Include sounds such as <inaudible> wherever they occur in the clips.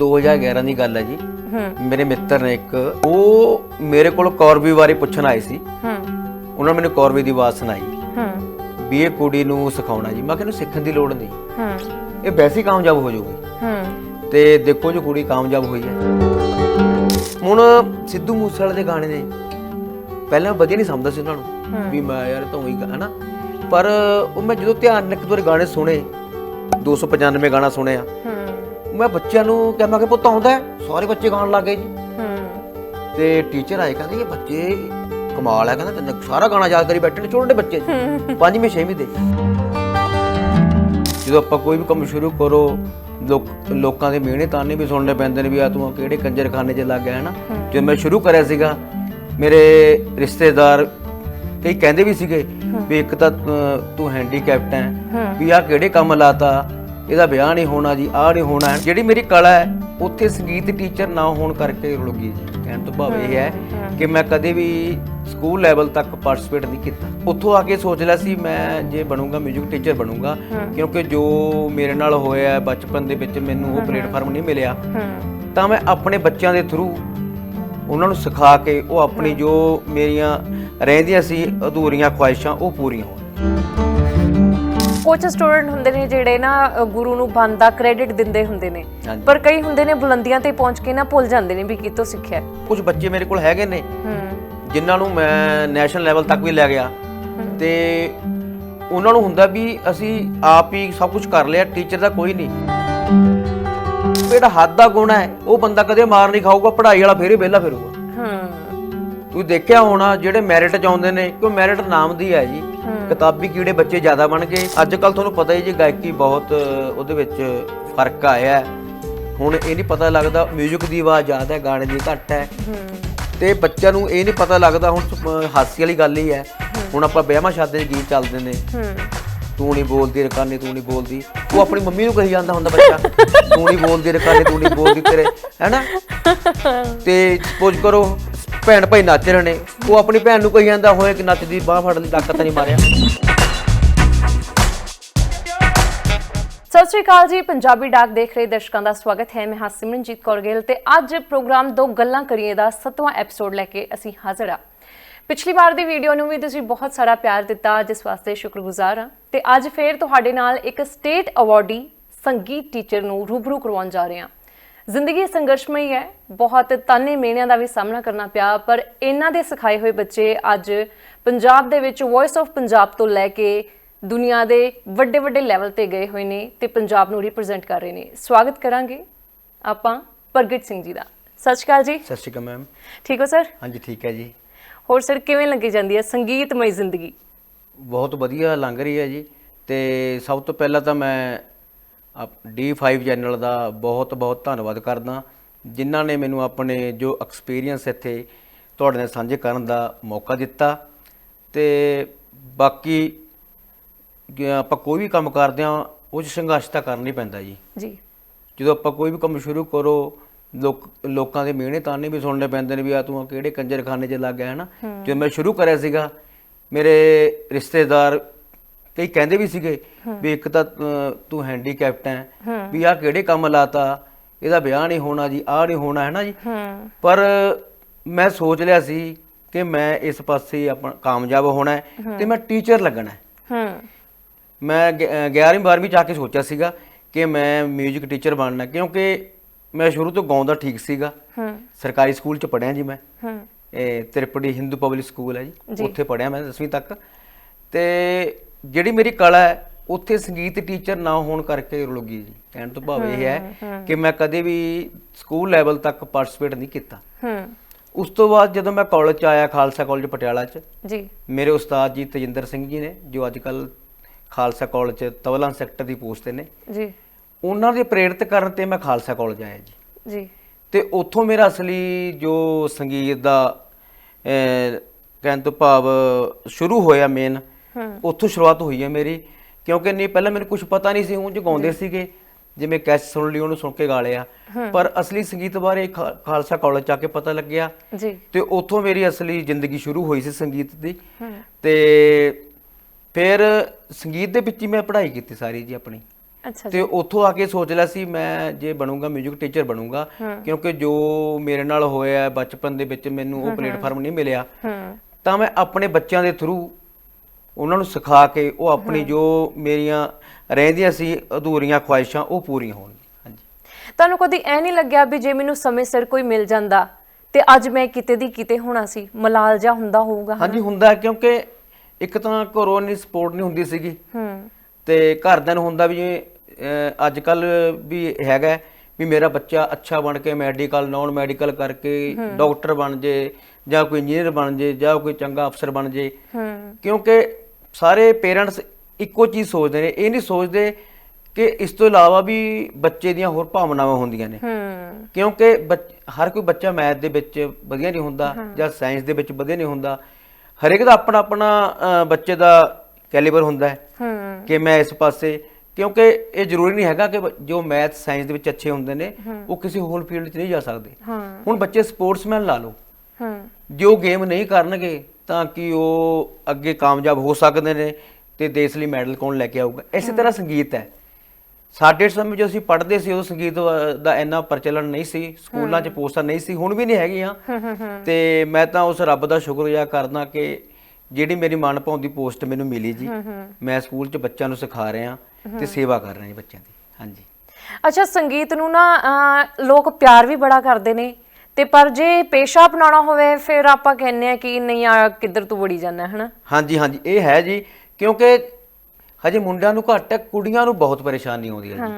2011 ਦੀ ਗੱਲ ਹੈ ਜੀ। ਮੇਰੇ ਮਿੱਤਰ ਨੇ ਇੱਕ ਉਹ ਮੇਰੇ ਕੋਲ ਕੌਰਬੀ ਬਾਰੇ ਪੁੱਛਣ ਆਏ ਸੀ। ਹੂੰ। ਉਹਨਾਂ ਨੇ ਮੈਨੂੰ ਕੌਰਬੀ ਦੀ ਆਵਾਜ਼ ਸੁਣਾਈ। ਹੂੰ। ਵੀ ਇਹ ਕੁੜੀ ਨੂੰ ਸਿਖਾਉਣਾ ਜੀ। ਮੈਂ ਕਿਹਾ ਇਹਨੂੰ ਸਿੱਖਣ ਦੀ ਲੋੜ ਨਹੀਂ। ਹੂੰ। ਇਹ ਵੈਸੇ ਹੀ ਕਾਮਯਾਬ ਹੋ ਜਾਊਗੀ। ਹੂੰ। ਤੇ ਦੇਖੋ ਜੋ ਕੁੜੀ ਕਾਮਯਾਬ ਹੋਈ ਹੈ। ਹੁਣ ਸਿੱਧੂ ਮੂਸੇਵਾਲੇ ਦੇ ਗਾਣੇ ਨੇ। ਪਹਿਲਾਂ ਵਧੀਆ ਨਹੀਂ ਸਮਝਦਾ ਸੀ ਉਹਨਾਂ ਨੂੰ। ਵੀ ਮੈਂ ਯਾਰ ਤਾਂ ਉਹੀ ਹਨਾ? ਪਰ ਉਹ ਮੈਂ ਜਦੋਂ ਧਿਆਨ ਨਾਲ ਇੱਕ ਦੋ ਗਾਣੇ ਸੁਣੇ 295 ਗਾਣਾ ਸੁਣਿਆ। ਮੈਂ ਬੱਚਿਆਂ ਨੂੰ ਕਿਹਾ ਮੈਂ ਕਿ ਪੁੱਤ ਆਉਂਦਾ ਹੈ? ਸਾਰੇ ਬੱਚੇ ਗਾਣ ਲੱਗ ਗਏ ਜੀ। ਹੂੰ। ਤੇ ਟੀਚਰ ਆਏ ਕਹਿੰਦੇ ਇਹ ਬੱਚੇ ਕਮਾਲ ਹੈ ਕਹਿੰਦਾ ਤੈਨੂੰ ਸਾਰਾ ਗਾਣਾ ਯਾਦ ਕਰੀ ਬੈਠੇ ਨੇ ਛੋਟੇ ਬੱਚੇ ਜੀ। ਪੰਜਵੀਂ ਛੇਵੀਂ ਦੇ। ਜਦੋਂ ਆਪਾਂ ਕੋਈ ਵੀ ਕੰਮ ਸ਼ੁਰੂ ਕਰੋ ਲੋਕ ਲੋਕਾਂ ਦੇ ਮਿਹਣੇ ਤਾਨੇ ਵੀ ਸੁਣਨੇ ਪੈਂਦੇ ਨੇ ਵੀ ਆ ਤੂੰ ਕਿਹੜੇ ਕੰਜਰਖਾਨੇ 'ਚ ਲੱਗ ਗਿਆ ਹੈ। ਨਾ ਜਦੋਂ ਮੈਂ ਸ਼ੁਰੂ ਕਰਿਆ ਸੀਗਾ ਮੇਰੇ ਰਿਸ਼ਤੇਦਾਰ ਕਈ ਕਹਿੰਦੇ ਵੀ ਸੀਗੇ ਵੀ ਇੱਕ ਤਾਂ ਅਹ, ਤੂੰ ਹੈਂਡੀਕੈਪਟ ਹੈ ਵੀ ਆ ਕਿਹੜੇ ਕੰਮ ਲਾਤਾ ਇਹਦਾ ਵਿਆਹ ਨਹੀਂ ਹੋਣਾ ਜੀ ਆਹ ਨਹੀਂ ਹੋਣਾ। ਜਿਹੜੀ ਮੇਰੀ ਕਲਾ ਹੈ ਉੱਥੇ ਸੰਗੀਤ ਟੀਚਰ ਨਾ ਹੋਣ ਕਰਕੇ ਰੁਲ ਗਈ ਜੀ। ਕਹਿਣ ਤੋਂ ਭਾਵ ਇਹ ਹੈ ਕਿ ਮੈਂ ਕਦੇ ਵੀ ਸਕੂਲ ਲੈਵਲ ਤੱਕ ਪਾਰਟਿਸਿਪੇਟ ਨਹੀਂ ਕੀਤਾ। ਉੱਥੋਂ ਆ ਕੇ ਸੋਚ ਲਿਆ ਸੀ ਮੈਂ ਜੇ ਬਣੂੰਗਾ 뮤직 ਟੀਚਰ ਬਣੂੰਗਾ ਕਿਉਂਕਿ ਜੋ ਮੇਰੇ ਨਾਲ ਹੋਇਆ ਹੈ ਬਚਪਨ ਦੇ ਵਿੱਚ ਮੈਨੂੰ ਉਹ ਪਲੇਟਫਾਰਮ ਨਹੀਂ ਮਿਲਿਆ। ਤਾਂ ਮੈਂ ਆਪਣੇ ਬੱਚਿਆਂ ਦੇ ਥਰੂ ਉਹਨਾਂ ਨੂੰ ਸਿਖਾ ਕੇ ਉਹ ਆਪਣੀ ਜੋ ਮੇਰੀਆਂ ਰਹਿੰਦੀਆਂ ਸੀ ਅਧੂਰੀਆਂ ਖੁਆਇਸ਼ਾਂ ਉਹ ਪੂਰੀਆਂ ਹੋਣ ਕੁਝ ਸਟੂਡੈਂਟ ਹੁੰਦੇ ਨੇ ਜਿਹੜੇ ਨਾ ਅ, ਗੁਰੂ ਨੂੰ ਬੰਦਾ ਕ੍ਰੈਡਿਟ ਦਿੰਦੇ ਹੁੰਦੇ ਨੇ। ਹਾਂਜੀ। ਪਰ ਕਈ ਹੁੰਦੇ ਨੇ ਬੁਲੰਦੀਆਂ ਤੇ ਪਹੁੰਚ ਕੇ ਨਾ ਭੁੱਲ ਜਾਂਦੇ ਨੇ ਵੀ ਕਿਤੋਂ ਸਿੱਖਿਆ। ਕੁਝ ਬੱਚੇ ਮੇਰੇ ਕੋਲ ਹੈਗੇ ਨੇ ਹੂੰ। ਜਿਨ੍ਹਾਂ ਨੂੰ ਮੈਂ ਨੈਸ਼ਨਲ ਲੈਵਲ ਤੱਕ ਵੀ ਲੈ ਗਿਆ। ਤੇ ਉਹਨਾਂ ਨੂੰ ਹੁੰਦਾ ਵੀ ਅਸੀਂ ਆਪ ਹੀ ਸਭ ਕੁਝ ਕਰ ਲਿਆ ਟੀਚਰ ਦਾ ਕੋਈ ਨਹੀਂ। ਜਿਹੜਾ ਹੱਦ ਦਾ ਗੁਣ ਹੈ ਉਹ ਬੰਦਾ ਕਦੇ ਮਾਰ ਨਹੀਂ ਖਾਊਗਾ ਪੜ੍ਹਾਈ ਵਾਲਾ ਫੇਰ ਹੀ ਵਿਹਲਾ ਫਿਰੂਗਾ। ਹੂੰ। ਤੁਸੀਂ ਦੇਖਿਆ ਹੋਣਾ ਜਿਹੜੇ ਮੈਰਿਟ ਚ ਆਉਂਦੇ ਨੇ ਕਿਉਂ ਮੈਰਿਟ ਨਾਮ ਦੀ ਹੈ ਜੀ। ਕਿਤਾਬੀ ਕੀੜੇ ਬੱਚੇ ਜ਼ਿਆਦਾ ਬਣ ਗਏ। ਅੱਜ ਕੱਲ ਤੁਹਾਨੂੰ ਪਤਾ ਹੀ ਜੀ ਗਾਇਕੀ ਬਹੁਤ ਉਹਦੇ ਵਿੱਚ ਫ਼ਰਕ ਆਇਆ। ਹੁਣ ਇਹ ਨਹੀਂ ਪਤਾ ਲੱਗਦਾ 뮤직 ਦੀ ਆਵਾਜ਼ ਜ਼ਿਆਦਾ ਹੈ ਗਾਣੇ ਦੀ ਘੱਟ ਹੈ। ਤੇ ਬੱਚਿਆਂ ਨੂੰ ਇਹ ਨਹੀਂ ਪਤਾ ਲੱਗਦਾ ਹੁਣ ਹਾਸੀ ਵਾਲੀ ਗੱਲ ਹੀ ਹੈ। ਹੁਣ ਆਪਾਂ ਵਿਆਹਾਂ ਸ਼ਾਦੀਆਂ ਦੇ ਗੀਤ ਚੱਲਦੇ ਨੇ। ਤੂੰ ਨਹੀਂ ਬੋਲਦੀ ਰਕਾਨੇ ਤੂੰ ਨਹੀਂ ਬੋਲਦੀ। ਉਹ ਆਪਣੀ ਮੰਮੀ ਨੂੰ ਕਹੀ ਜਾਂਦਾ ਹੁੰਦਾ ਬੱਚਾ ਤੂੰ ਨਹੀਂ ਬੋਲਦੀ ਰਕਾਨੇ ਤੂੰ ਨਹੀਂ ਬੋਲਦੀ ਤੇਰੇ ਹੈਨਾ? <laughs> ਤੇ ਸਪੋਜ਼ ਕਰੋ ਭੈਣ ਭਾਈ ਨੱਚ ਰਹੇ ਨੇ। ਉਹ ਆਪਣੀ ਭੈਣ ਨੂੰ ਕਹੀ ਜਾਂਦਾ, ਹੋਏ ਕਿ ਨੱਚਦੀ, ਬਾਹ ਫੜ ਲਈ ਡਾਕਾ ਨਹੀਂ ਮਾਰਿਆ। ਸਤਿ ਸ਼੍ਰੀ ਅਕਾਲ ਜੀ, ਪੰਜਾਬੀ ਡਾਕ ਦੇਖ ਰਹੇ ਦਰਸ਼ਕਾਂ ਦਾ ਸਵਾਗਤ ਹੈ। ਮੈਂ ਹਾਂ ਸਿਮਰਨਜੀਤ ਕੌਰ ਗਿੱਲ ਤੇ ਅੱਜ ਪ੍ਰੋਗਰਾਮ ਦੋ ਗੱਲਾਂ ਕਰੀਏ ਦਾ 7ਵਾਂ ਐਪੀਸੋਡ ਲੈ ਕੇ ਅਸੀਂ ਹਾਜ਼ਰ ਹਾਂ। ਪਿਛਲੀ ਵਾਰ ਦੀ ਵੀਡੀਓ ਨੂੰ ਵੀ ਤੁਸੀਂ ਬਹੁਤ ਸਾਰਾ ਪਿਆਰ ਦਿੱਤਾ, ਜਿਸ ਵਾਸਤੇ ਸ਼ੁਕਰਗੁਜ਼ਾਰ ਹਾਂ। ਤੇ ਅੱਜ ਫੇਰ ਤੁਹਾਡੇ ਨਾਲ ਇੱਕ ਸਟੇਟ ਅਵਾਰਡੀ ਸੰਗੀਤ ਟੀਚਰ ਨੂੰ ਰੂਬਰੂ ਕਰਵਾਉਣ ਜਾ ਰਹੇ ਹਾਂ। ਜ਼ਿੰਦਗੀ ਸੰਘਰਸ਼ਮਈ ਹੈ। ਬਹੁਤ ਤਾਨੇ ਮੇਣਿਆਂ ਦਾ ਵੀ ਸਾਹਮਣਾ ਕਰਨਾ ਪਿਆ ਪਰ ਇਹਨਾਂ ਦੇ ਸਿਖਾਏ ਹੋਏ ਬੱਚੇ ਅੱਜ ਪੰਜਾਬ ਦੇ ਵਿੱਚ ਵੌਇਸ ਆਫ ਪੰਜਾਬ ਤੋਂ ਲੈ ਕੇ ਦੁਨੀਆ ਦੇ ਵੱਡੇ ਵੱਡੇ ਲੈਵਲ ਤੇ ਗਏ ਹੋਏ ਨੇ ਤੇ ਪੰਜਾਬ ਨੂੰ ਰਿਪਰੈਜ਼ੈਂਟ ਕਰ ਰਹੇ ਨੇ। ਸਵਾਗਤ ਕਰਾਂਗੇ ਆਪਾਂ ਪ੍ਰਗਟ ਸਿੰਘ ਜੀ ਦਾ। ਸਤਿ ਸ਼੍ਰੀ ਅਕਾਲ ਜੀ। ਸਤਿ ਸ਼੍ਰੀ ਅਕਾਲ ਮੈਮ। ਠੀਕ ਹੋ ਸਰ? ਹਾਂਜੀ ਠੀਕ ਹੈ ਜੀ। ਹੋਰ ਸਰ ਕਿਵੇਂ ਲੱਗੀ ਜਾਂਦੀ ਹੈ ਸੰਗੀਤਮਈ ਜ਼ਿੰਦਗੀ? ਬਹੁਤ ਵਧੀਆ ਲੰਘ ਰਹੀ ਹੈ ਜੀ ਤੇ ਸਭ ਤੋਂ ਪਹਿਲਾਂ ਤਾਂ ਮੈਂ D5 ਚੈਨਲ ਦਾ ਬਹੁਤ ਬਹੁਤ ਧੰਨਵਾਦ ਕਰਦਾ। ਜਿਨ੍ਹਾਂ ਨੇ ਮੈਨੂੰ ਆਪਣੇ ਜੋ ਐਕਸਪੀਰੀਅੰਸ ਇੱਥੇ ਤੁਹਾਡੇ ਨਾਲ ਸਾਂਝੇ ਕਰਨ ਦਾ ਮੌਕਾ ਦਿੱਤਾ। ਤੇ ਬਾਕੀ ਆਪਾਂ ਕੋਈ ਵੀ ਕੰਮ ਕਰਦੇ ਹਾਂ ਉਹ 'ਚ ਸੰਘਰਸ਼ ਤਾਂ ਕਰਨਾ ਹੀ ਪੈਂਦਾ ਜੀ। ਜੀ। ਜਦੋਂ ਆਪਾਂ ਕੋਈ ਵੀ ਕੰਮ ਸ਼ੁਰੂ ਕਰੋ ਲੋਕ ਲੋਕਾਂ ਦੇ ਮਿਹਣੇ ਤਾਨੇ ਵੀ ਸੁਣਨੇ ਪੈਂਦੇ ਨੇ ਵੀ ਆ ਤੂੰ ਕਿਹੜੇ ਕੰਜਰਖਾਨੇ 'ਚ ਲੱਗ ਗਿਆ ਹੈ ਨਾ? ਜਦੋਂ ਮੈਂ ਸ਼ੁਰੂ ਕਰਿਆ ਸੀਗਾ ਮੇਰੇ ਰਿਸ਼ਤੇਦਾਰ ਕਈ ਕਹਿੰਦੇ ਵੀ ਸੀਗੇ ਵੀ ਇੱਕ ਤਾਂ ਤੂੰ ਹੈਂਡੀਕੈਪਟ ਹੈ ਵੀ ਆ ਕਿਹੜੇ ਕੰਮ ਲਾਤਾ? ਇਹਦਾ ਵਿਆਹ ਨਹੀਂ ਹੋਣਾ ਜੀ ਆਹ ਨਹੀਂ ਹੋਣਾ ਹੈ ਨਾ ਜੀ? ਪਰ ਮੈਂ ਸੋਚ ਲਿਆ ਸੀ ਕਿ ਮੈਂ ਇਸ ਪਾਸੇ ਆਪਣਾ ਕਾਮਯਾਬ ਹੋਣਾ ਤੇ ਮੈਂ ਟੀਚਰ ਲੱਗਣਾ ਹੈ। ਮੈਂ 11ਵੀਂ 12ਵੀਂ ਚ ਆ ਕੇ ਸੋਚਿਆ ਸੀਗਾ ਕਿ ਮੈਂ 뮤직 ਟੀਚਰ ਬਣਨਾ ਕਿਉਂਕਿ ਮੈਂ ਸ਼ੁਰੂ ਤੋਂ ਗਾਉਂਦਾ ਠੀਕ ਸੀਗਾ। ਹੂੰ। ਸਰਕਾਰੀ ਸਕੂਲ ਚ ਪੜ੍ਹਿਆ ਜੀ ਮੈਂ। ਹੂੰ। ਇਹ ਤ੍ਰਿਪੜੀ ਹਿੰਦੂ ਪਬਲਿਕ ਸਕੂਲ ਹੈ ਜੀ। ਉੱਥੇ ਪੜ੍ਹਿਆ ਮੈਂ 10ਵੀਂ ਤੱਕ। ਤੇ ਜਿਹੜੀ ਮੇਰੀ ਕਲਾ ਹੈ ਉੱਥੇ ਸੰਗੀਤ ਟੀਚਰ ਨਾ ਹੋਣ ਕਰਕੇ ਰੁਲ ਗਈ ਜੀ। ਕਹਿਣ ਤੋਂ ਭਾਵ ਇਹ ਹੈ ਕਿ ਮੈਂ ਕਦੇ ਵੀ ਸਕੂਲ ਲੈਵਲ ਤੱਕ ਪਾਰਟਿਸਿਪੇਟ ਨਹੀਂ ਕੀਤਾ। ਹੂੰ ਉਸ ਤੋਂ ਬਾਅਦ ਜਦੋਂ ਮੈਂ ਕਾਲਜ ਚ ਆਇਆ ਖਾਲਸਾ ਕਾਲਜ ਪਟਿਆਲਾ ਚ ਜੀ। ਮੇਰੇ ਉਸਤਾਦ ਜੀ ਤੇਜਿੰਦਰ ਸਿੰਘ ਜੀ ਨੇ ਜੋ ਅੱਜ ਕੱਲ ਖਾਲਸਾ ਕਾਲਜ ਚ ਤਬਲਾ ਸੈਕਟਰ ਦੀ ਪੋਸਟ ਤੇ ਨੇ ਜੀ। ਉਹਨਾਂ ਦੇ ਪ੍ਰੇਰਿਤ ਕਰਨ ਤੇ ਮੈਂ ਖਾਲਸਾ ਕਾਲਜ ਆਇਆ ਜੀ। ਜੀ। ਤੇ ਉੱਥੋਂ ਮੇਰਾ ਅਸਲੀ ਜੋ ਸੰਗੀਤ ਦਾ ਕਹਿਣ ਤੋਂ ਭਾਵ ਸ਼ੁਰੂ ਹੋਇਆ ਮੇਨ ਉੱਥੋਂ ਸ਼ੁਰੂਆਤ ਹੋਈ ਹੈ ਮੇਰੀ ਕਿਉਂਕਿ ਨਹੀਂ ਪਹਿਲਾਂ ਮੈਨੂੰ ਕੁਝ ਪਤਾ ਨਹੀਂ ਸੀ ਉਹ ਚ ਗਾਉਂਦੇ ਸੀਗੇ ਜਿਵੇਂ ਕੈਸ ਸੁਣ ਲਈ ਉਹਨੂੰ ਸੁਣ ਕੇ ਗਾ ਲਿਆ। ਪਰ ਅਸਲੀ ਸੰਗੀਤ ਬਾਰੇ ਖਾਲਸਾ ਕਾਲਜ ਚ ਆ ਕੇ ਪਤਾ ਲੱਗਿਆ। ਜੀ। ਤੇ ਉੱਥੋਂ ਮੇਰੀ ਅਸਲੀ ਜ਼ਿੰਦਗੀ ਸ਼ੁਰੂ ਹੋਈ ਸੀ ਸੰਗੀਤ ਦੀ। ਤੇ ਫਿਰ ਸੰਗੀਤ ਦੇ ਵਿੱਚ ਹੀ ਮੈਂ ਪੜ੍ਹਾਈ ਕੀਤੀ ਸਾਰੀ ਜੀ ਆਪਣੀ। ਅੱਛਾ ਤੇ ਉੱਥੋਂ ਆ ਕੇ ਸੋਚ ਲਿਆ ਸੀ ਮੈਂ ਜੇ ਬਣੂੰਗਾ 뮤직 ਟੀਚਰ ਬਣੂੰਗਾ ਕਿਉਂਕਿ ਜੋ ਮੇਰੇ ਨਾਲ ਹੋਇਆ ਹੈ ਬਚਪਨ ਦੇ ਵਿੱਚ ਮੈਨੂੰ ਉਹ ਪਲੇਟਫਾਰਮ ਨਹੀਂ ਮਿਲਿਆ। ਤਾਂ ਮੈਂ ਆਪਣੇ ਬੱਚਿਆਂ ਦੇ ਥਰੂ ਉਹਨਾਂ ਨੂੰ ਸਿਖਾ ਕੇ ਉਹ ਆਪਣੀ ਜੋ ਮੇਰੀਆਂ ਰਹਿੰਦੀਆਂ ਸੀ ਅਧੂਰੀਆਂ ਖੁਆਇਸ਼ਾਂ ਉਹ ਪੂਰੀਆਂ ਹਾਂਜੀ। ਤੁਹਾਨੂੰ ਕਦੀ ਐ ਨਹੀਂ ਲੱਗਿਆ ਵੀ ਜੇ ਮੈਨੂੰ ਸਮੇਂ ਸਿਰ ਕੋਈ ਮਿਲ ਜਾਂਦਾ ਤੇ ਅੱਜ ਮੈਂ ਕਿਤੇ ਦੀ ਕਿਤੇ ਹੋਣਾ ਸੀ ਮਲਾਲ ਜਾ ਹੁੰਦਾ ਹੋਊਗਾ ਹਾਂਜੀ ਹੁੰਦਾ ਕਿਉਂਕਿ ਇੱਕ ਤਾਂ ਘਰੋਂ ਨਹੀਂ ਸਪੋਰਟ ਨਹੀਂ ਹੁੰਦੀ ਸੀਗੀ। ਹੂੰ। ਤੇ ਘਰਦਿਆਂ ਨੂੰ ਹੁੰਦਾ ਵੀ ਅੱਜ ਕੱਲ ਵੀ ਹੈਗਾ ਵੀ ਮੇਰਾ ਬੱਚਾ ਅੱਛਾ ਬਣ ਕੇ ਮੈਡੀਕਲ ਨਾਨ ਮੈਡੀਕਲ ਕਰਕੇ ਡਾਕਟਰ ਬਣ ਜੇ ਜਾਂ ਕੋਈ ਇੰਜੀਨੀਅਰ ਬਣ ਜੇ ਜਾਂ ਕੋਈ ਚੰਗਾ ਅਫਸਰ ਬਣ ਜੇ। ਹੂੰ। ਕਿਉਂਕਿ ਸਾਰੇ ਪੇਰੈਂਟਸ ਇੱਕੋ ਚੀਜ਼ ਸੋਚਦੇ ਨੇ ਇਹ ਨਹੀਂ ਸੋਚਦੇ ਕਿ ਇਸ ਤੋਂ ਇਲਾਵਾ ਵੀ ਬੱਚੇ ਦੀਆਂ ਹੋਰ ਭਾਵਨਾਵਾਂ ਹੁੰਦੀਆਂ ਨੇ। ਹੂੰ। ਕਿਉਂਕਿ ਹਰ ਕੋਈ ਬੱਚਾ ਮੈਥ ਦੇ ਵਿੱਚ ਵਧੀਆ ਨਹੀਂ ਹੁੰਦਾ ਜਾਂ ਸਾਇੰਸ ਦੇ ਵਿੱਚ ਵਧੀਆ ਨਹੀਂ ਹੁੰਦਾ। ਹਰੇਕ ਦਾ ਆਪਣਾ ਆਪਣਾ ਬੱਚੇ ਦਾ ਕੈਲੀਬਰ ਹੁੰਦਾ ਹੈ ਕਿ ਮੈਂ ਇਸ ਪਾਸੇ ਕਿਉਂਕਿ ਇਹ ਜ਼ਰੂਰੀ ਨਹੀਂ ਹੈਗਾ ਕਿ ਜੋ ਮੈਥ ਸਾਇੰਸ ਦੇ ਵਿੱਚ ਅੱਛੇ ਹੁੰਦੇ ਨੇ ਉਹ ਕਿਸੇ ਹੋਰ ਫੀਲਡ 'ਚ ਨਹੀਂ ਜਾ ਸਕਦੇ। ਹਾਂ। ਹੁਣ ਬੱਚੇ ਸਪੋਰਟਸਮੈਨ ਲਾ ਲਓ। ਜੋ ਗੇਮ ਨਹੀਂ ਕਰਨਗੇ ਤਾਂ ਕਿ ਉਹ ਅੱਗੇ ਕਾਮਯਾਬ ਹੋ ਸਕਦੇ ਨੇ ਤੇ ਦੇਸ਼ ਲਈ ਮੈਡਲ ਕੌਣ ਲੈ ਕੇ ਆਊਗਾ। ਇਸੇ ਤਰ੍ਹਾਂ ਸੰਗੀਤ ਹੈ। ਸਾਡੇ ਸਮੇਂ ਜੋ ਅਸੀਂ ਪੜ੍ਹਦੇ ਸੀ ਉਦੋਂ ਸੰਗੀਤ ਦਾ ਇੰਨਾ ਪ੍ਰਚਲਨ ਨਹੀਂ ਸੀ ਸਕੂਲਾਂ 'ਚ ਪੋਸਟਾਂ ਨਹੀਂ ਸੀ ਹੁਣ ਵੀ ਨਹੀਂ ਹੈਗੀਆਂ। ਤੇ ਮੈਂ ਤਾਂ ਉਸ ਰੱਬ ਦਾ ਸ਼ੁਕਰਗੁਜ਼ਾਰ ਕਰਦਾ ਕਿ ਜਿਹੜੀ ਮੇਰੀ ਮਨ ਭਾਉਂਦੀ ਪੋਸਟ ਮੈਨੂੰ ਮਿਲੀ ਜੀ। ਮੈਂ ਸਕੂਲ 'ਚ ਬੱਚਿਆਂ ਨੂੰ ਸਿਖਾ ਰਿਹਾ ਤੇ ਸੇਵਾ ਕਰ ਰਿਹਾ ਜੀ ਬੱਚਿਆਂ ਦੀ। ਹਾਂਜੀ। ਅੱਛਾ ਸੰਗੀਤ ਨੂੰ ਨਾ ਲੋਕ ਪਿਆਰ ਵੀ ਬੜਾ ਕਰਦੇ ਨੇ। ਤੇ ਪਰ ਜੇ ਪੇਸ਼ਾ ਅਪਣਾਉਣਾ ਹੋਵੇ ਫਿਰ ਆਪਾਂ ਕਹਿੰਨੇ ਆ ਕਿ ਨਹੀਂ ਆ ਕਿੱਧਰ ਤੂੰ ਵੜੀ ਜਾਂਦਾ ਹਨਾ? ਹਾਂਜੀ ਹਾਂਜੀ ਇਹ ਹੈ ਜੀ ਕਿਉਂਕਿ ਹਜੇ ਮੁੰਡਿਆਂ ਨੂੰ ਘੱਟ ਹੈ ਕੁੜੀਆਂ ਨੂੰ ਬਹੁਤ ਪਰੇਸ਼ਾਨੀ ਆਉਂਦੀ ਹੈ ਜੀ।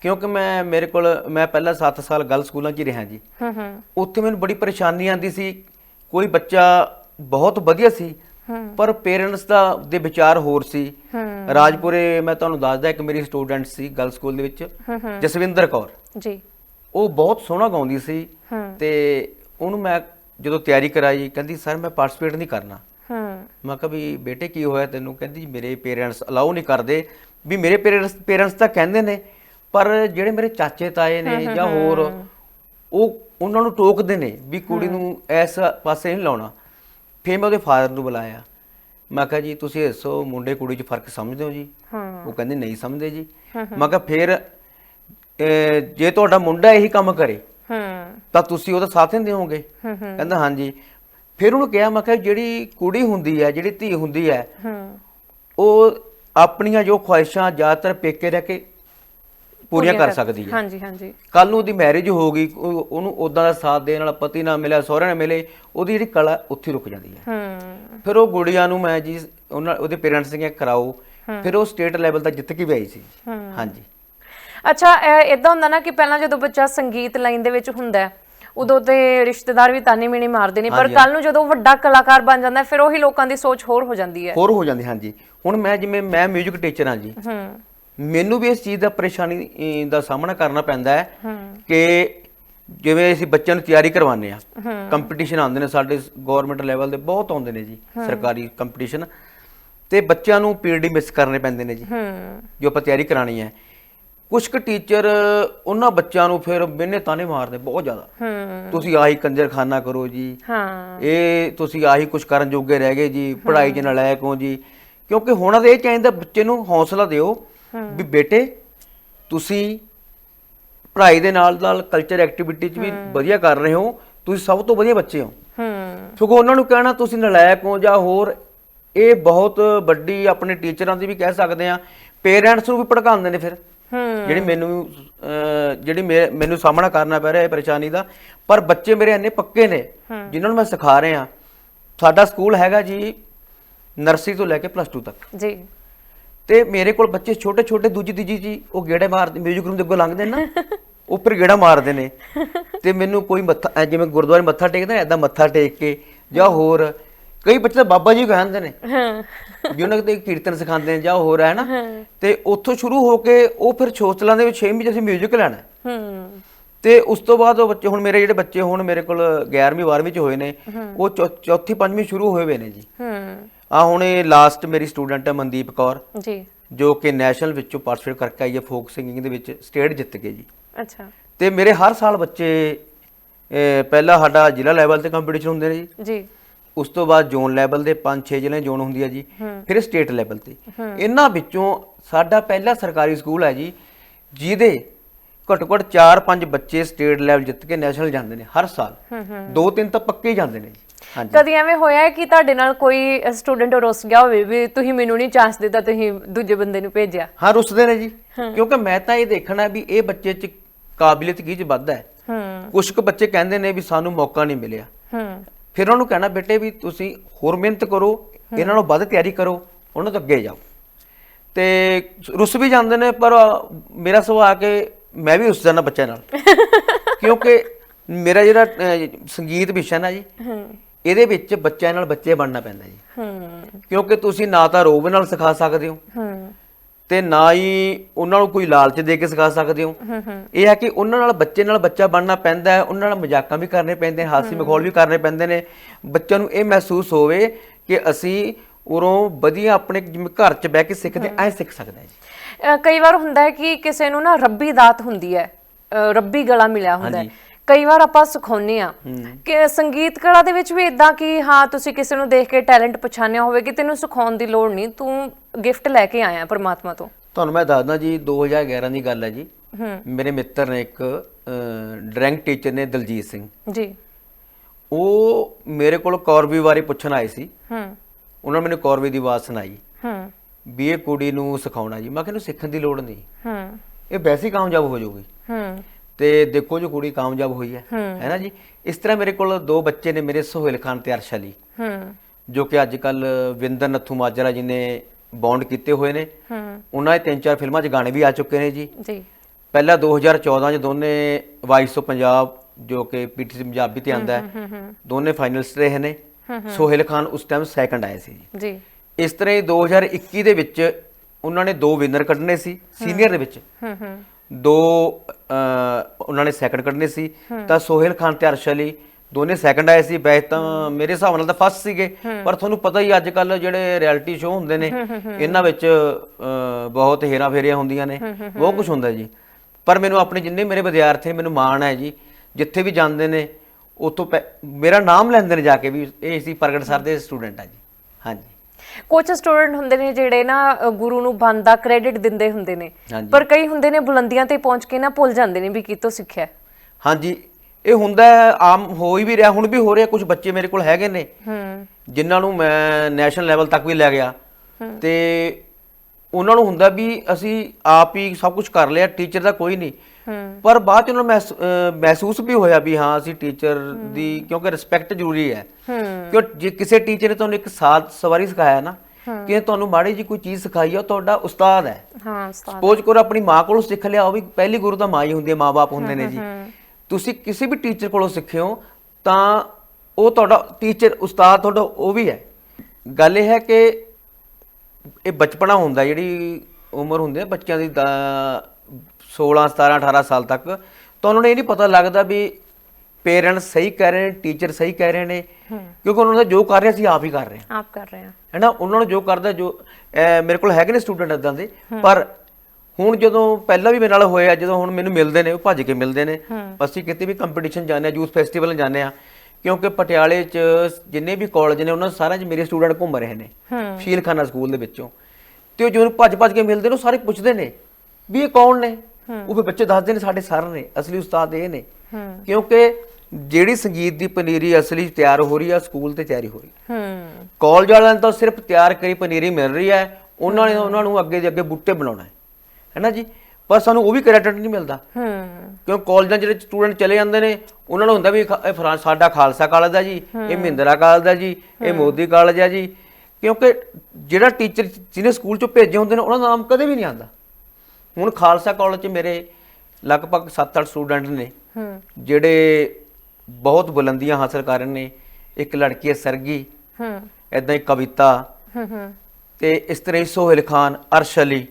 ਕਿਉਂਕਿ ਮੈਂ ਮੇਰੇ ਕੋਲ ਮੈਂ ਪਹਿਲਾਂ 7 ਸਾਲ ਗਰਲ ਸਕੂਲਾਂ 'ਚ ਹੀ ਰਿਹਾ ਜੀ। ਹੂੰ ਹੂੰ। ਉੱਥੇ ਮੈਨੂੰ ਬੜੀ ਪਰੇਸ਼ਾਨੀ ਆਉਂਦੀ ਸੀ ਕੋਈ ਬੱਚਾ ਬਹੁਤ ਵਧੀਆ ਸੀ ਪਰ ਪੇਰੈਂਟਸ ਦਾ ਦੇ ਵਿਚਾਰ ਹੋਰ ਸੀ। ਰਾਜਪੁਰੇ ਮੈਂ ਤੁਹਾਨੂੰ ਦੱਸਦਾ ਇੱਕ ਮੇਰੀ ਸਟੂਡੈਂਟ ਸੀ ਗਰਲ ਸਕੂਲ ਦੇ ਵਿੱਚ ਜਸਵਿੰਦਰ ਕੌਰ। ਜੀ। ਉਹ ਬਹੁਤ ਸੋਹਣਾ ਗਾਉਂਦੀ ਸੀ ਤੇ ਉਹਨੂੰ ਮੈਂ ਜਦੋਂ ਤਿਆਰੀ ਕਰਾਈ ਕਹਿੰਦੀ ਸਰ ਮੈਂ ਪਾਰਟਿਸਿਪੇਟ ਨਹੀਂ ਕਰਨਾ। ਹੂੰ। ਮੈਂ ਕਿਹਾ ਵੀ ਬੇਟੇ ਕੀ ਹੋਇਆ ਤੈਨੂੰ? ਕਹਿੰਦੀ ਮੇਰੇ ਪੇਰੈਂਟਸ ਅਲਾਉ ਨਹੀਂ ਕਰਦੇ। ਵੀ ਮੇਰੇ ਪੇਰੈਂਟਸ ਪੇਰੈਂਟਸ ਤਾਂ ਕਹਿੰਦੇ ਨੇ ਪਰ ਜਿਹੜੇ ਮੇਰੇ ਚਾਚੇ ਤਾਏ ਨੇ ਜਾਂ ਹੋਰ ਉਹ ਉਹਨਾਂ ਨੂੰ ਟੋਕਦੇ ਨੇ ਵੀ ਕੁੜੀ ਨੂੰ ਇਸ ਪਾਸੇ ਨਹੀਂ ਲਾਉਣਾ। ਫਿਰ ਮੈਂ ਉਹਦੇ ਫਾਦਰ ਨੂੰ ਬੁਲਾਇਆ। ਮੈਂ ਕਿਹਾ ਜੀ ਤੁਸੀਂ ਦੱਸੋ ਮੁੰਡੇ ਕੁੜੀ 'ਚ ਫ਼ਰਕ ਸਮਝਦੇ ਹੋ ਜੀ? ਹਾਂ। ਉਹ ਕਹਿੰਦੇ ਨਹੀਂ ਸਮਝਦੇ ਜੀ। ਮੈਂ ਕਿਹਾ ਫਿਰ ਜੇ ਤੁਹਾਡਾ ਮੁੰਡਾ ਇਹੀ ਕੰਮ ਕਰੇ ਹੂੰ। ਤਾਂ ਤੁਸੀਂ ਉਹਦਾ ਸਾਥ ਨਹੀਂ ਦਿਓਗੇ? ਕਹਿੰਦਾ ਹਾਂਜੀ। ਫਿਰ ਉਹਨੂੰ ਕਿਹਾ ਮੈਂ ਕਿਹਾ ਜਿਹੜੀ ਕੁੜੀ ਹੁੰਦੀ ਹੈ ਜਿਹੜੀ ਧੀ ਹੁੰਦੀ ਹੈ ਹੂੰ। ਉਹ ਆਪਣੀਆਂ ਜੋ ਖੁਆਇਸ਼ਾਂ ਜ਼ਿਆਦਾਤਰ ਪੇਕੇ ਰਹਿ ਕੇ ਪੂਰੀਆਂ ਕਰ ਸਕਦੀ ਹੈ। ਹਾਂਜੀ ਹਾਂਜੀ। ਕੱਲ ਨੂੰ ਉਹਦੀ ਮੈਰਿਜ ਹੋ ਗਈ ਉਹ- ਉਹਨੂੰ ਉਦਾਂ ਦਾ ਸਾਥ ਦੇਣ ਵਾਲਾ ਪਤੀ ਨਾ ਮਿਲਿਆ ਸਹੁਰੇ ਨਾ ਮਿਲੇ ਉਹਦੀ ਜਿਹੜੀ ਕਲਾ ਉੱਥੇ ਰੁਕ ਜਾਂਦੀ ਹੈ। ਹੂੰ। ਫਿਰ ਉਹ ਗੁੜੀਆਂ ਨੂੰ ਮੈਂ ਜੀ ਉਹਨਾਂ ਉਹਦੇ ਪੇਰੈਂਟਸ ਨੇ ਕਿਹਾ ਕਰਾਓ ਫਿਰ ਉਹ ਸਟੇਟ ਲੈਵਲ ਤੱਕ ਜਿੱਤ ਕੇ ਵੀ ਆਈ ਸੀ। ਹਾਂਜੀ। ਅੱਛਾ ਇਦਾਂ ਹੁੰਦਾ ਨਾ ਕਿ ਪਹਿਲਾਂ ਜਦੋਂ ਬੱਚਾ ਸੰਗੀਤ ਲਾਈਨ ਦੇ ਵਿੱਚ ਹੁੰਦਾ ਉਦੋਂ ਤੇ ਰਿਸ਼ਤੇਦਾਰ ਵੀ ਤਾਨੇ ਮੀਣੇ ਮਾਰਦੇ ਨੇ ਪਰ ਕੱਲ ਨੂੰ ਜਦੋਂ ਵੱਡਾ ਕਲਾਕਾਰ ਬਣ ਜਾਂਦਾ ਫਿਰ ਉਹੀ ਲੋਕਾਂ ਦੀ ਸੋਚ ਹੋਰ ਹੋ ਜਾਂਦੀ ਹੈ। ਹੋਰ ਹੋ ਜਾਂਦੀ ਹਾਂਜੀ। ਹੁਣ ਮੈਂ ਜਿਵੇਂ ਮੈਂ 뮤직 ਟੀਚਰ ਹਾਂ ਜੀ। ਹੂੰ। ਮੈਨੂੰ ਵੀ ਇਸ ਚੀਜ਼ ਦਾ ਪਰੇਸ਼ਾਨੀ ਦਾ ਸਾਹਮਣਾ ਕਰਨਾ ਪੈਂਦਾ ਹੈ ਕਿ ਜਿਵੇਂ ਅਸੀਂ ਬੱਚਿਆਂ ਨੂੰ ਤਿਆਰੀ ਕਰਵਾਉਂਦੇ ਆ ਕੰਪੀਟੀਸ਼ਨ ਆਉਂਦੇ ਨੇ ਸਾਡੇ ਗਵਰਨਮੈਂਟ ਲੈਵਲ ਦੇ ਬਹੁਤ ਆਉਂਦੇ ਨੇ ਜੀ ਸਰਕਾਰੀ ਕੰਪੀਟੀਸ਼ਨ ਤੇ ਬੱਚਿਆਂ ਨੂੰ ਪੀਰੀਅਡ ਮਿਸ ਕਰਨੇ ਪੈਂਦੇ ਨੇ ਜੀ ਜੋ ਆਪਾਂ ਤਿਆਰੀ ਕਰਾਣੀ ਹੈ। ਕੁਝ ਕੁ ਟੀਚਰ ਉਹਨਾਂ ਬੱਚਿਆਂ ਨੂੰ ਫਿਰ ਬਿੰਨੇ ਤਾਨੇ ਮਾਰਦੇ ਬਹੁਤ ਜ਼ਿਆਦਾ। ਹੂੰ। ਤੁਸੀਂ ਆਹੀ ਕੰਜਰਖਾਨਾ ਕਰੋ ਜੀ। ਹਾਂ। ਇਹ ਤੁਸੀਂ ਆਹੀ ਕੁਝ ਕਰਨ ਜੋਗੇ ਰਹਿ ਗਏ ਜੀ ਪੜ੍ਹਾਈ 'ਚ ਨਲਾਇਕ ਹੋ ਜੀ? ਕਿਉਂਕਿ ਹੁਣ ਇਹ ਚਾਹੀਦਾ ਬੱਚੇ ਨੂੰ ਹੌਸਲਾ ਦਿਓ ਵੀ ਬੇਟੇ ਤੁਸੀਂ ਪੜ੍ਹਾਈ ਦੇ ਨਾਲ ਨਾਲ ਕਲਚਰ ਐਕਟੀਵਿਟੀ 'ਚ ਵੀ ਵਧੀਆ ਕਰ ਰਹੇ ਹੋ ਤੁਸੀਂ ਸਭ ਤੋਂ ਵਧੀਆ ਬੱਚੇ ਹੋ। ਹੂੰ। ਸਗੋਂ ਉਹਨਾਂ ਨੂੰ ਕਹਿਣਾ ਤੁਸੀਂ ਨਲਾਇਕ ਹੋ ਜਾਂ ਹੋਰ ਇਹ ਬਹੁਤ ਵੱਡੀ ਆਪਣੇ ਟੀਚਰਾਂ ਦੀ ਵੀ ਕਹਿ ਸਕਦੇ ਆ ਪੇਰੈਂਟਸ ਨੂੰ ਵੀ ਭੜਕਾਉਂਦੇ ਨੇ ਫਿਰ। ਜਿਹੜੀ ਮੈਨੂੰ ਜਿਹੜੀ ਮੈਨੂੰ ਸਾਹਮਣਾ ਕਰਨਾ ਪੈ ਰਿਹਾ ਹੈ ਪਰੇਸ਼ਾਨੀ ਦਾ ਪਰ ਬੱਚੇ ਮੇਰੇ ਇੰਨੇ ਪੱਕੇ ਨੇ ਜਿਨ੍ਹਾਂ ਨੂੰ ਮੈਂ ਸਿਖਾ ਰਿਹਾ। ਸਾਡਾ ਸਕੂਲ ਹੈਗਾ ਜੀ ਨਰਸਰੀ ਤੋਂ ਲੈ ਕੇ ਪਲੱਸ 2 ਤੱਕ। ਜੀ। ਤੇ ਮੇਰੇ ਕੋਲ ਬੱਚੇ ਛੋਟੇ ਛੋਟੇ ਦੂਜੀ ਤੀਜੀ ਜੀ ਉਹ ਗੇੜੇ ਮਾਰਦੇ ਮਿਊਜ਼ਿਕ ਰੂਮ ਦੇ ਅੱਗੋਂ ਲੰਘਦੇ ਨੇ ਉੱਪਰ ਗੇੜਾ ਮਾਰਦੇ ਨੇ। ਤੇ ਮੈਨੂੰ ਕੋਈ ਮੱਥਾ ਜਿਵੇਂ ਗੁਰਦੁਆਰੇ ਮੱਥਾ ਟੇਕਦੇ ਨੇ ਐਦਾਂ ਮੱਥਾ ਟੇਕ ਕੇ ਜਾਂ ਹੋਰ ਕਈ ਬੱਚੇ ਤਾਂ ਬਾਬਾ ਜੀ ਕਹਿੰਦੇ ਨੇ। ਹਾਂ। ਉਹਨਾਂ ਦੇ ਕੀਰਤਨ ਸਿਖਾਉਂਦੇ ਨੇ ਜਾਂ ਹੋਰ ਹੈ ਨਾ। ਤੇ ਉੱਥੋਂ ਸ਼ੁਰੂ ਹੋ ਕੇ ਉਹ ਫਿਰ ਛੋਚਲਾਂ ਦੇ ਵਿੱਚ 6ਵੀਂ ਚ ਅਸੀਂ ਮਿਊਜ਼ਿਕ ਲੈਣਾ। ਹੈ। ਤੇ ਉਸ ਤੋਂ ਬਾਅਦ ਉਹ ਬੱਚੇ ਹੁਣ ਮੇਰੇ ਜਿਹੜੇ ਬੱਚੇ ਹੁਣ ਮੇਰੇ ਕੋਲ 11ਵੀਂ 12ਵੀਂ ਚ ਹੋਏ ਨੇ ਉਹ ਚੌਥੀ ਪੰਜਵੀਂ ਸ਼ੁਰੂ ਹੋਏ ਹੋਏ ਨੇ ਜੀ। ਹੂੰ। ਆ ਹੁਣ ਇਹ ਲਾਸਟ ਮੇਰੀ ਸਟੂਡੈਂਟ ਹੈ ਮਨਦੀਪ ਕੌਰ। ਜੀ। ਜੋ ਕਿ ਨੈਸ਼ਨਲ ਵਿੱਚੋਂ ਪਾਰਟਿਸਿਪੇਟ ਕਰਕੇ ਆਈ ਹੈ ਫੋਕ ਸਿੰਗਿੰਗ ਦੇ ਵਿੱਚ ਸਟੇਟ ਜਿੱਤ ਕੇ ਜੀ। ਅੱਛਾ। ਤੇ ਮੇਰੇ ਹਰ ਸਾਲ ਬੱਚੇ ਪਹਿਲਾ ਸਾਡਾ ਜ਼ਿਲ੍ਹਾ ਲੈਵਲ ਤੇ ਕੰਪੀਟੀਸ਼ਨ ਹੁੰਦੇ ਨੇ ਜੀ। ਜੀ। ਉਸ ਤੋਂ ਬਾਅਦ ਜ਼ੋਨ ਲੈਵਲ ਦੇ 5-6 ਜ਼ਿਲ੍ਹੇ ਜ਼ੋਨ ਹੁੰਦੀ ਹੈ ਜੀ ਫਿਰ ਸਟੇਟ ਲੈਵਲ ਤੇ। ਇਹਨਾਂ ਵਿੱਚੋਂ ਸਾਡਾ ਪਹਿਲਾ ਸਰਕਾਰੀ ਸਕੂਲ ਹੈ ਜੀ ਜਿਹਦੇ ਘੱਟੋ ਘੱਟ 4-5 ਬੱਚੇ ਸਟੇਟ ਲੈਵਲ ਜਿੱਤ ਕੇ ਨੈਸ਼ਨਲ ਜਾਂਦੇ ਨੇ ਹਰ ਸਾਲ। ਦੋ ਤਿੰਨ ਤਾਂ ਪੱਕੇ ਹੀ ਜਾਂਦੇ ਨੇ ਜੀ। ਕਦੀ ਐਵੇਂ ਹੋਇਆ ਹੈ ਕਿ ਤੁਹਾਡੇ ਨਾਲ ਕੋਈ ਸਟੂਡੈਂਟ ਰੁੱਸ ਗਿਆ ਹੋਵੇ ਵੀ ਤੁਸੀਂ ਮੈਨੂੰ ਨਹੀਂ ਚਾਂਸ ਦਿੱਤਾ ਤੁਸੀਂ ਦੂਜੇ ਬੰਦੇ ਨੂੰ ਭੇਜਿਆ? ਹਾਂ ਰੁੱਸਦੇ ਨੇ ਜੀ। ਕਿਉਂਕਿ ਮੈਂ ਤਾਂ ਇਹ ਦੇਖਣਾ ਵੀ ਇਹ ਬੱਚੇ 'ਚ ਕਾਬਲੀਅਤ ਕੀ 'ਚ ਵੱਧ ਹੈ। ਹੂੰ। ਕੁਝ ਕੁ ਬੱਚੇ ਕਹਿੰਦੇ ਨੇ ਵੀ ਸਾਨੂੰ ਮੌਕਾ ਨਹੀਂ ਮਿਲਿਆ। ਹੂੰ। ਫਿਰ ਉਹਨੂੰ ਕਹਿਣਾ ਬੇਟੇ ਵੀ ਤੁਸੀਂ ਹੋਰ ਮਿਹਨਤ ਕਰੋ ਇਹਨਾਂ ਨਾਲੋਂ ਵੱਧ ਤਿਆਰੀ ਕਰੋ ਉਹਨਾਂ ਤੋਂ ਅੱਗੇ ਜਾਓ। ਤੇ ਰੁੱਸ ਵੀ ਜਾਂਦੇ ਨੇ ਪਰ ਮੇਰਾ ਸੁਭਾਅ ਕਿ ਮੈਂ ਵੀ ਉਸ ਜਾਂਦਾ ਬੱਚਿਆਂ ਨਾਲ। <laughs> ਕਿਉਂਕਿ ਮੇਰਾ ਜਿਹੜਾ ਸੰਗੀਤ ਵਿਸ਼ਾ ਨਾ ਜੀ ਇਹਦੇ ਵਿੱਚ ਬੱਚਿਆਂ ਨਾਲ ਬੱਚੇ ਬਣਨਾ ਪੈਂਦਾ ਜੀ। ਹੂੰ। ਕਿਉਂਕਿ ਤੁਸੀਂ ਨਾ ਤਾਂ ਰੋਬ ਨਾਲ ਸਿਖਾ ਸਕਦੇ ਹੋ। ਹੂੰ। ਤੇ ਨਾ ਹੀ ਉਹਨਾਂ ਨੂੰ ਕੋਈ ਲਾਲਚ ਦੇ ਕੇ ਸਿਖਾ ਸਕਦੇ ਹੋ। ਇਹ ਹੈ ਕਿ ਉਹਨਾਂ ਨਾਲ ਬੱਚੇ ਨਾਲ ਬੱਚਾ ਬਣਨਾ ਪੈਂਦਾ ਹੈ ਉਹਨਾਂ ਨਾਲ ਮਜ਼ਾਕਾਂ ਵੀ ਕਰਨੇ ਪੈਂਦੇ ਨੇ ਹਾਸੀ ਮਖੌਲ ਵੀ ਕਰਨੇ ਪੈਂਦੇ ਨੇ। ਬੱਚਿਆਂ ਨੂੰ ਇਹ ਮਹਿਸੂਸ ਹੋਵੇ ਕਿ ਅਸੀਂ ਉਰੋਂ ਵਧੀਆ ਆਪਣੇ ਜਿਵੇਂ ਘਰ 'ਚ ਬਹਿ ਕੇ ਸਿੱਖਦੇ ਐ ਸਿੱਖ ਸਕਦੇ ਹਾਂ ਜੀ। ਕਈ ਵਾਰ ਹੁੰਦਾ ਹੈ ਕਿ ਕਿਸੇ ਨੂੰ ਨਾ ਰੱਬੀ ਦਾਤ ਹੁੰਦੀ ਹੈ ਰੱਬੀ ਗਲਾ ਮਿਲਿਆ ਹੁੰਦਾ ਹੈ। ਕਈ ਵਾਰ ਆਪਾਂ ਸਿਖਾਉਂਦੇ ਆ ਕਿ ਸੰਗੀਤ ਕਲਾ ਦੇ ਵਿੱਚ ਵੀ ਇਦਾਂ ਕਿ ਹਾਂ ਤੁਸੀਂ ਕਿਸੇ ਨੂੰ ਦੇਖ ਕੇ ਟੈਲੈਂਟ ਪਛਾਣਿਆ ਹੋਵੇ ਕਿ ਤੈਨੂੰ ਸਿਖਾਉਣ ਦੀ ਲੋੜ ਨਹੀਂ ਤੂੰ ਗਿਫਟ ਲੈ ਕੇ ਆਇਆ ਪਰਮਾਤਮਾ ਤੋਂ। ਤੁਹਾਨੂੰ ਮੈਂ ਦੱਸਦਾ ਜੀ 2011 ਦੀ ਗੱਲ ਹੈ ਜੀ। ਮੇਰੇ ਮਿੱਤਰ ਨੇ ਇੱਕ ਡਰਾਇੰਗ ਟੀਚਰ ਨੇ ਦਲਜੀਤ ਸਿੰਘ। ਜੀ। ਉਹ ਮੇਰੇ ਕੋਲ ਕੌਰਵੀ ਬਾਰੇ ਪੁੱਛਣ ਆਏ ਸੀ। ਹੂੰ। ਉਹਨਾਂ ਨੇ ਮੈਨੂੰ ਕੌਰਵੀ ਦੀ ਆਵਾਜ਼ ਸੁਣਾਈ। ਹੂੰ। ਵੀ ਇਹ ਕੁੜੀ ਨੂੰ ਸਿਖਾਉਣਾ ਜੀ। ਮੈਂ ਕਿਹਾ ਇਹਨੂੰ ਸਿੱਖਣ ਦੀ ਲੋੜ ਨਹੀਂ। ਹੂੰ। ਇਹ ਵੈਸੇ ਕਾਮਯਾਬ ਹੋ ਜਾਊਗੀ। ਹੂੰ। ਤੇ ਦੇਖੋ ਜੋ ਕੁੜੀ ਕਾਮਯਾਬ ਹੋਈ ਹੈ ਹੈ। ਨਾ ਜੀ? ਇਸ ਤਰ੍ਹਾਂ ਮੇਰੇ ਕੋਲ ਦੋ ਬੱਚੇ ਨੇ ਮੇਰੇ ਸੋਹਿਲ ਖਾਨ ਤੇ ਅਰਸ਼ ਅਲੀ ਹੂੰ। ਜੋ ਕਿ ਅੱਜ ਕੱਲ ਵਿੰਦਰ ਨੱਥੂ ਮਾਜਰਾ ਜੀ ਨੇ ਬੌਂਡ ਕੀਤੇ ਹੋਏ ਨੇ। ਹੂੰ। ਉਹਨਾਂ ਦੇ ਤਿੰਨ ਚਾਰ ਫਿਲਮਾਂ 'ਚ ਗਾਣੇ ਵੀ ਆ ਚੁੱਕੇ ਨੇ ਜੀ। ਜੀ। ਪਹਿਲਾ 2014 'ਚ ਦੋਨੇ ਵਾਇਸ ਆਫ ਪੰਜਾਬ ਜੋ ਕਿ ਪੀਟੀਸੀ ਪੰਜਾਬੀ ਤੇ ਆਂਦਾ ਹੈ ਦੋਨੇ ਫਾਈਨਲਿਸਟ ਰਹੇ ਨੇ। ਸੋਹਿਲ ਖਾਨ ਉਸ ਟਾਈਮ ਸੈਕੰਡ ਆਏ ਸੀ ਜੀ। ਜੀ। ਇਸ ਤਰ੍ਹਾਂ ਹੀ 2021 ਦੇ ਵਿੱਚ ਉਹਨਾਂ ਨੇ ਦੋ ਵਿਨਰ ਕੱਢਨੇ ਸੀ ਸੀਨੀਅਰ ਦੇ ਵਿੱਚ। ਹੂੰ ਹੂੰ। ਦੋ ਉਹਨਾਂ ਨੇ ਸੈਕੰਡ ਕੱਢਨੇ ਸੀ। ਤਾਂ ਸੋਹਿਲ ਖਾਨ ਤੇ ਅਰਸ਼ ਅਲੀ ਦੋਨੇ ਸੈਕੰਡ ਆਏ ਸੀ। ਵੈਸੇ ਤਾਂ ਮੇਰੇ ਹਿਸਾਬ ਨਾਲ ਤਾਂ ਫਸਟ ਸੀਗੇ। ਪਰ ਤੁਹਾਨੂੰ ਪਤਾ ਹੀ ਅੱਜ ਕੱਲ ਜਿਹੜੇ ਰਿਐਲਿਟੀ ਸ਼ੋਅ ਹੁੰਦੇ ਨੇ ਇਹਨਾਂ ਵਿੱਚ ਬਹੁਤ ਹੇਰਾ ਫੇਰੀਆਂ ਹੁੰਦੀਆਂ ਨੇ। ਬਹੁਤ ਕੁਝ ਹੁੰਦਾ ਜੀ। ਪਰ ਮੈਨੂੰ ਆਪਣੇ ਜਿੰਨੇ ਮੇਰੇ ਵਿਦਿਆਰਥੀ ਮੈਨੂੰ ਮਾਣ ਹੈ ਜੀ ਜਿੱਥੇ ਵੀ ਜਾਂਦੇ ਨੇ ਪੈ- ਮੇਰਾ ਨਾਮ ਲੈਂਦੇ ਨੇ ਜਾ ਕੇ ਵੀ ਇਹ ਸੀ ਪ੍ਰਗਟ ਸਰ ਦੇ ਸਟੂਡੈਂਟ ਆ ਜੀ। ਹਾਂਜੀ। ਕੁਝ ਸਟੂਡੈਂਟ ਹੁੰਦੇ ਨੇ ਜਿਹੜੇ ਨਾ ਅ, ਗੁਰੂ ਨੂੰ ਬੰਦਾ ਕ੍ਰੈਡਿਟ ਦਿੰਦੇ ਹੁੰਦੇ ਨੇ। ਹਾਂਜੀ। ਪਰ ਕਈ ਹੁੰਦੇ ਨੇ ਬੁਲੰਦੀਆਂ ਤੇ ਪਹੁੰਚ ਕੇ ਨਾ ਭੁੱਲ ਜਾਂਦੇ ਨੇ ਵੀ ਕਿਤੋਂ ਸਿੱਖਿਆ ਹਾਂਜੀ ਇਹ ਹੁੰਦਾ ਹੈ, ਆਮ ਹੋ ਹੀ ਵੀ ਰਿਹਾ ਹੁਣ ਵੀ ਹੋ ਰਿਹਾ ਕੁਝ ਬੱਚੇ ਮੇਰੇ ਕੋਲ ਹੈਗੇ ਨੇ। ਹੂੰ। ਜਿਨ੍ਹਾਂ ਨੂੰ ਮੈਂ ਨੈਸ਼ਨਲ ਲੈਵਲ ਤੱਕ ਵੀ ਲੈ ਗਿਆ। ਤੇ ਉਹਨਾਂ ਨੂੰ ਹੁੰਦਾ ਵੀ ਅਸੀਂ ਆਪ ਹੀ ਸਭ ਕੁਝ ਕਰ ਲਿਆ ਟੀਚਰ ਦਾ ਕੋਈ ਨਹੀਂ। ਪਰ ਬਾਅਦ ਚ ਉਹਨਾਂ ਨੂੰ ਮਹਿਸੂਸ ਵੀ ਹੋਇਆ ਵੀ ਹਾਂ ਅਸੀਂ ਟੀਚਰ ਦੀ ਕਿਉਂਕਿ ਰਿਸਪੈਕਟ ਜ਼ਰੂਰੀ ਹੈ। ਕਿਉਂ ਜੇ ਕਿਸੇ ਟੀਚਰ ਨੇ ਤੁਹਾਨੂੰ ਇੱਕ ਸਾਲ ਸਵਾਰੀ ਸਿਖਾਇਆ ਨਾ ਕਿ ਤੁਹਾਨੂੰ ਮਾੜੀ ਜੀ ਕੋਈ ਚੀਜ਼ ਸਿਖਾਈ ਆ ਤੁਹਾਡਾ ਉਸਤਾਦ ਹੈ। ਹਾਂ ਉਸਤਾਦ। ਸਪੋਜ਼ ਕਰੋ ਆਪਣੀ ਮਾਂ ਕੋਲੋਂ ਸਿੱਖ ਲਿਆ ਉਹ ਵੀ ਪਹਿਲੀ ਗੁਰੂ ਤਾਂ ਮਾਂ ਹੀ ਹੁੰਦੀ ਹੈ ਮਾਂ-ਬਾਪ ਹੁੰਦੇ ਨੇ ਜੀ। ਤੁਸੀਂ ਕਿਸੇ ਵੀ ਟੀਚਰ ਕੋਲੋਂ ਸਿੱਖਿਓ ਤਾਂ ਉਹ ਤੁਹਾਡਾ ਟੀਚਰ ਉਸਤਾਦ ਤੁਹਾਡਾ ਉਹ ਵੀ ਹੈ। ਗੱਲ ਇਹ ਹੈ ਕਿ ਇਹ ਬਚਪਨਾ ਹੁੰਦਾ ਜਿਹੜੀ ਉਮਰ ਹੁੰਦੀ ਹੈ ਬੱਚਿਆਂ ਦੀ 16 17 18 ਸਾਲ ਤੱਕ। ਤਾਂ ਉਹਨਾਂ ਨੂੰ ਇਹ ਨਹੀਂ ਪਤਾ ਲੱਗਦਾ ਵੀ ਪੇਰੈਂਟਸ ਸਹੀ ਕਹਿ ਰਹੇ ਨੇ ਟੀਚਰ ਸਹੀ ਕਹਿ ਰਹੇ ਨੇ ਕਿਉਂਕਿ ਉਹਨਾਂ ਦਾ ਜੋ ਕਰ ਰਹੇ ਅਸੀਂ ਆਪ ਹੀ ਕਰ ਰਹੇ ਹਾਂ। ਆਪ ਕਰ ਰਹੇ ਆ ਹੈਨਾ? ਉਹਨਾਂ ਨੂੰ ਜੋ ਕਰਦਾ ਜੋ ਮੇਰੇ ਕੋਲ ਹੈਗੇ ਨੇ ਸਟੂਡੈਂਟ ਇਦਾਂ ਦੇ ਪਰ ਹੁਣ ਜਦੋਂ ਪਹਿਲਾਂ ਵੀ ਮੇਰੇ ਨਾਲ ਹੋਇਆ ਜਦੋਂ ਹੁਣ ਮੈਨੂੰ ਮਿਲਦੇ ਨੇ ਉਹ ਭੱਜ ਕੇ ਮਿਲਦੇ ਨੇ। ਅਸੀਂ ਕਿਤੇ ਵੀ ਕੰਪੀਟੀਸ਼ਨ ਜਾਂਦੇ ਆ ਯੂਥ ਫੈਸਟੀਵਲ ਜਾਂਦੇ ਆ ਕਿਉਂਕਿ ਪਟਿਆਲੇ 'ਚ ਜਿੰਨੇ ਵੀ ਕਾਲਜ ਨੇ ਉਹਨਾਂ ਸਾਰਿਆਂ 'ਚ ਮੇਰੇ ਸਟੂਡੈਂਟ ਘੁੰਮ ਰਹੇ ਨੇ ਸ਼ੀਲਖਾਨਾ ਸਕੂਲ ਦੇ ਵਿੱਚੋਂ। ਤੇ ਉਹ ਜਦੋਂ ਭੱਜ ਭੱਜ ਕੇ ਮਿਲਦੇ ਨੇ ਉਹ ਸਾਰੇ ਪੁੱਛਦੇ ਨੇ ਵੀ ਇਹ ਕੌਣ ਨੇ? ਉਹ ਫਿਰ ਬੱਚੇ ਦੱਸਦੇ ਨੇ ਸਾਡੇ ਸਰ ਨੇ ਅਸਲੀ ਉਸਤਾਦ ਇਹ ਨੇ। ਕਿਉਂਕਿ ਜਿਹੜੀ ਸੰਗੀਤ ਦੀ ਪਨੀਰੀ ਅਸਲੀ ਤਿਆਰ ਹੋ ਰਹੀ ਆ ਸਕੂਲ ਤੇ ਤਿਆਰੀ ਹੋ ਰਹੀ। ਹੂੰ। ਕਾਲਜ ਵਾਲਿਆਂ ਨੂੰ ਤਾਂ ਸਿਰਫ ਤਿਆਰ ਕਰੀ ਪਨੀਰੀ ਮਿਲ ਰਹੀ ਹੈ ਉਹਨਾਂ ਨੇ ਉਹਨਾਂ ਨੂੰ ਅੱਗੇ ਦੇ ਅੱਗੇ ਬੂਟੇ ਬਣਾਉਣਾ। ਹੈ ਹੈਨਾ ਜੀ? ਪਰ ਸਾਨੂੰ ਉਹ ਵੀ ਕ੍ਰੈਡਿਟ ਨਹੀਂ ਮਿਲਦਾ। ਹੂੰ। ਕਿਉਂ ਕਾਲਜਾਂ ਜਿਹੜੇ ਸਟੂਡੈਂਟ ਚਲੇ ਜਾਂਦੇ ਨੇ ਉਹਨਾਂ ਨੂੰ ਹੁੰਦਾ ਵੀ ਇਹ ਸਾਡਾ ਖਾਲਸਾ ਕਾਲਜ ਹੈ ਜੀ ਇਹ ਮਹਿੰਦਰਾ ਕਾਲਜ ਦਾ ਜੀ ਇਹ ਮੋਦੀ ਕਾਲਜ ਹੈ ਜੀ। ਕਿਉਂਕਿ ਜਿਹੜਾ ਟੀਚਰ ਜਿਹਨੇ ਸਕੂਲ 'ਚੋਂ ਭੇਜੇ ਹੁੰਦੇ ਨੇ ਉਹਨਾਂ ਦਾ ਨਾਮ ਕਦੇ ਵੀ ਨਹੀਂ ਆਉਂਦਾ। ਹੁਣ ਖਾਲਸਾ ਕਾਲਜ 'ਚ ਮੇਰੇ ਲਗਭਗ 7-8 ਸਟੂਡੈਂਟ ਨੇ ਹੂੰ। ਜਿਹੜੇ ਬਹੁਤ ਬੁਲੰਦੀਆਂ ਹਾਸਲ ਕਰ ਰਹੇ ਨੇ। ਇੱਕ ਲੜਕੀ ਹੈ ਸਰਗੀ ਹੂੰ। ਇਦਾਂ ਹੀ ਕਵਿਤਾ। ਹੂੰ ਹੂੰ। ਤੇ ਇਸ ਤਰ੍ਹਾਂ ਹੀ ਸੋਹਿਲ ਖਾਨ ਅਰਸ਼ ਅਲੀ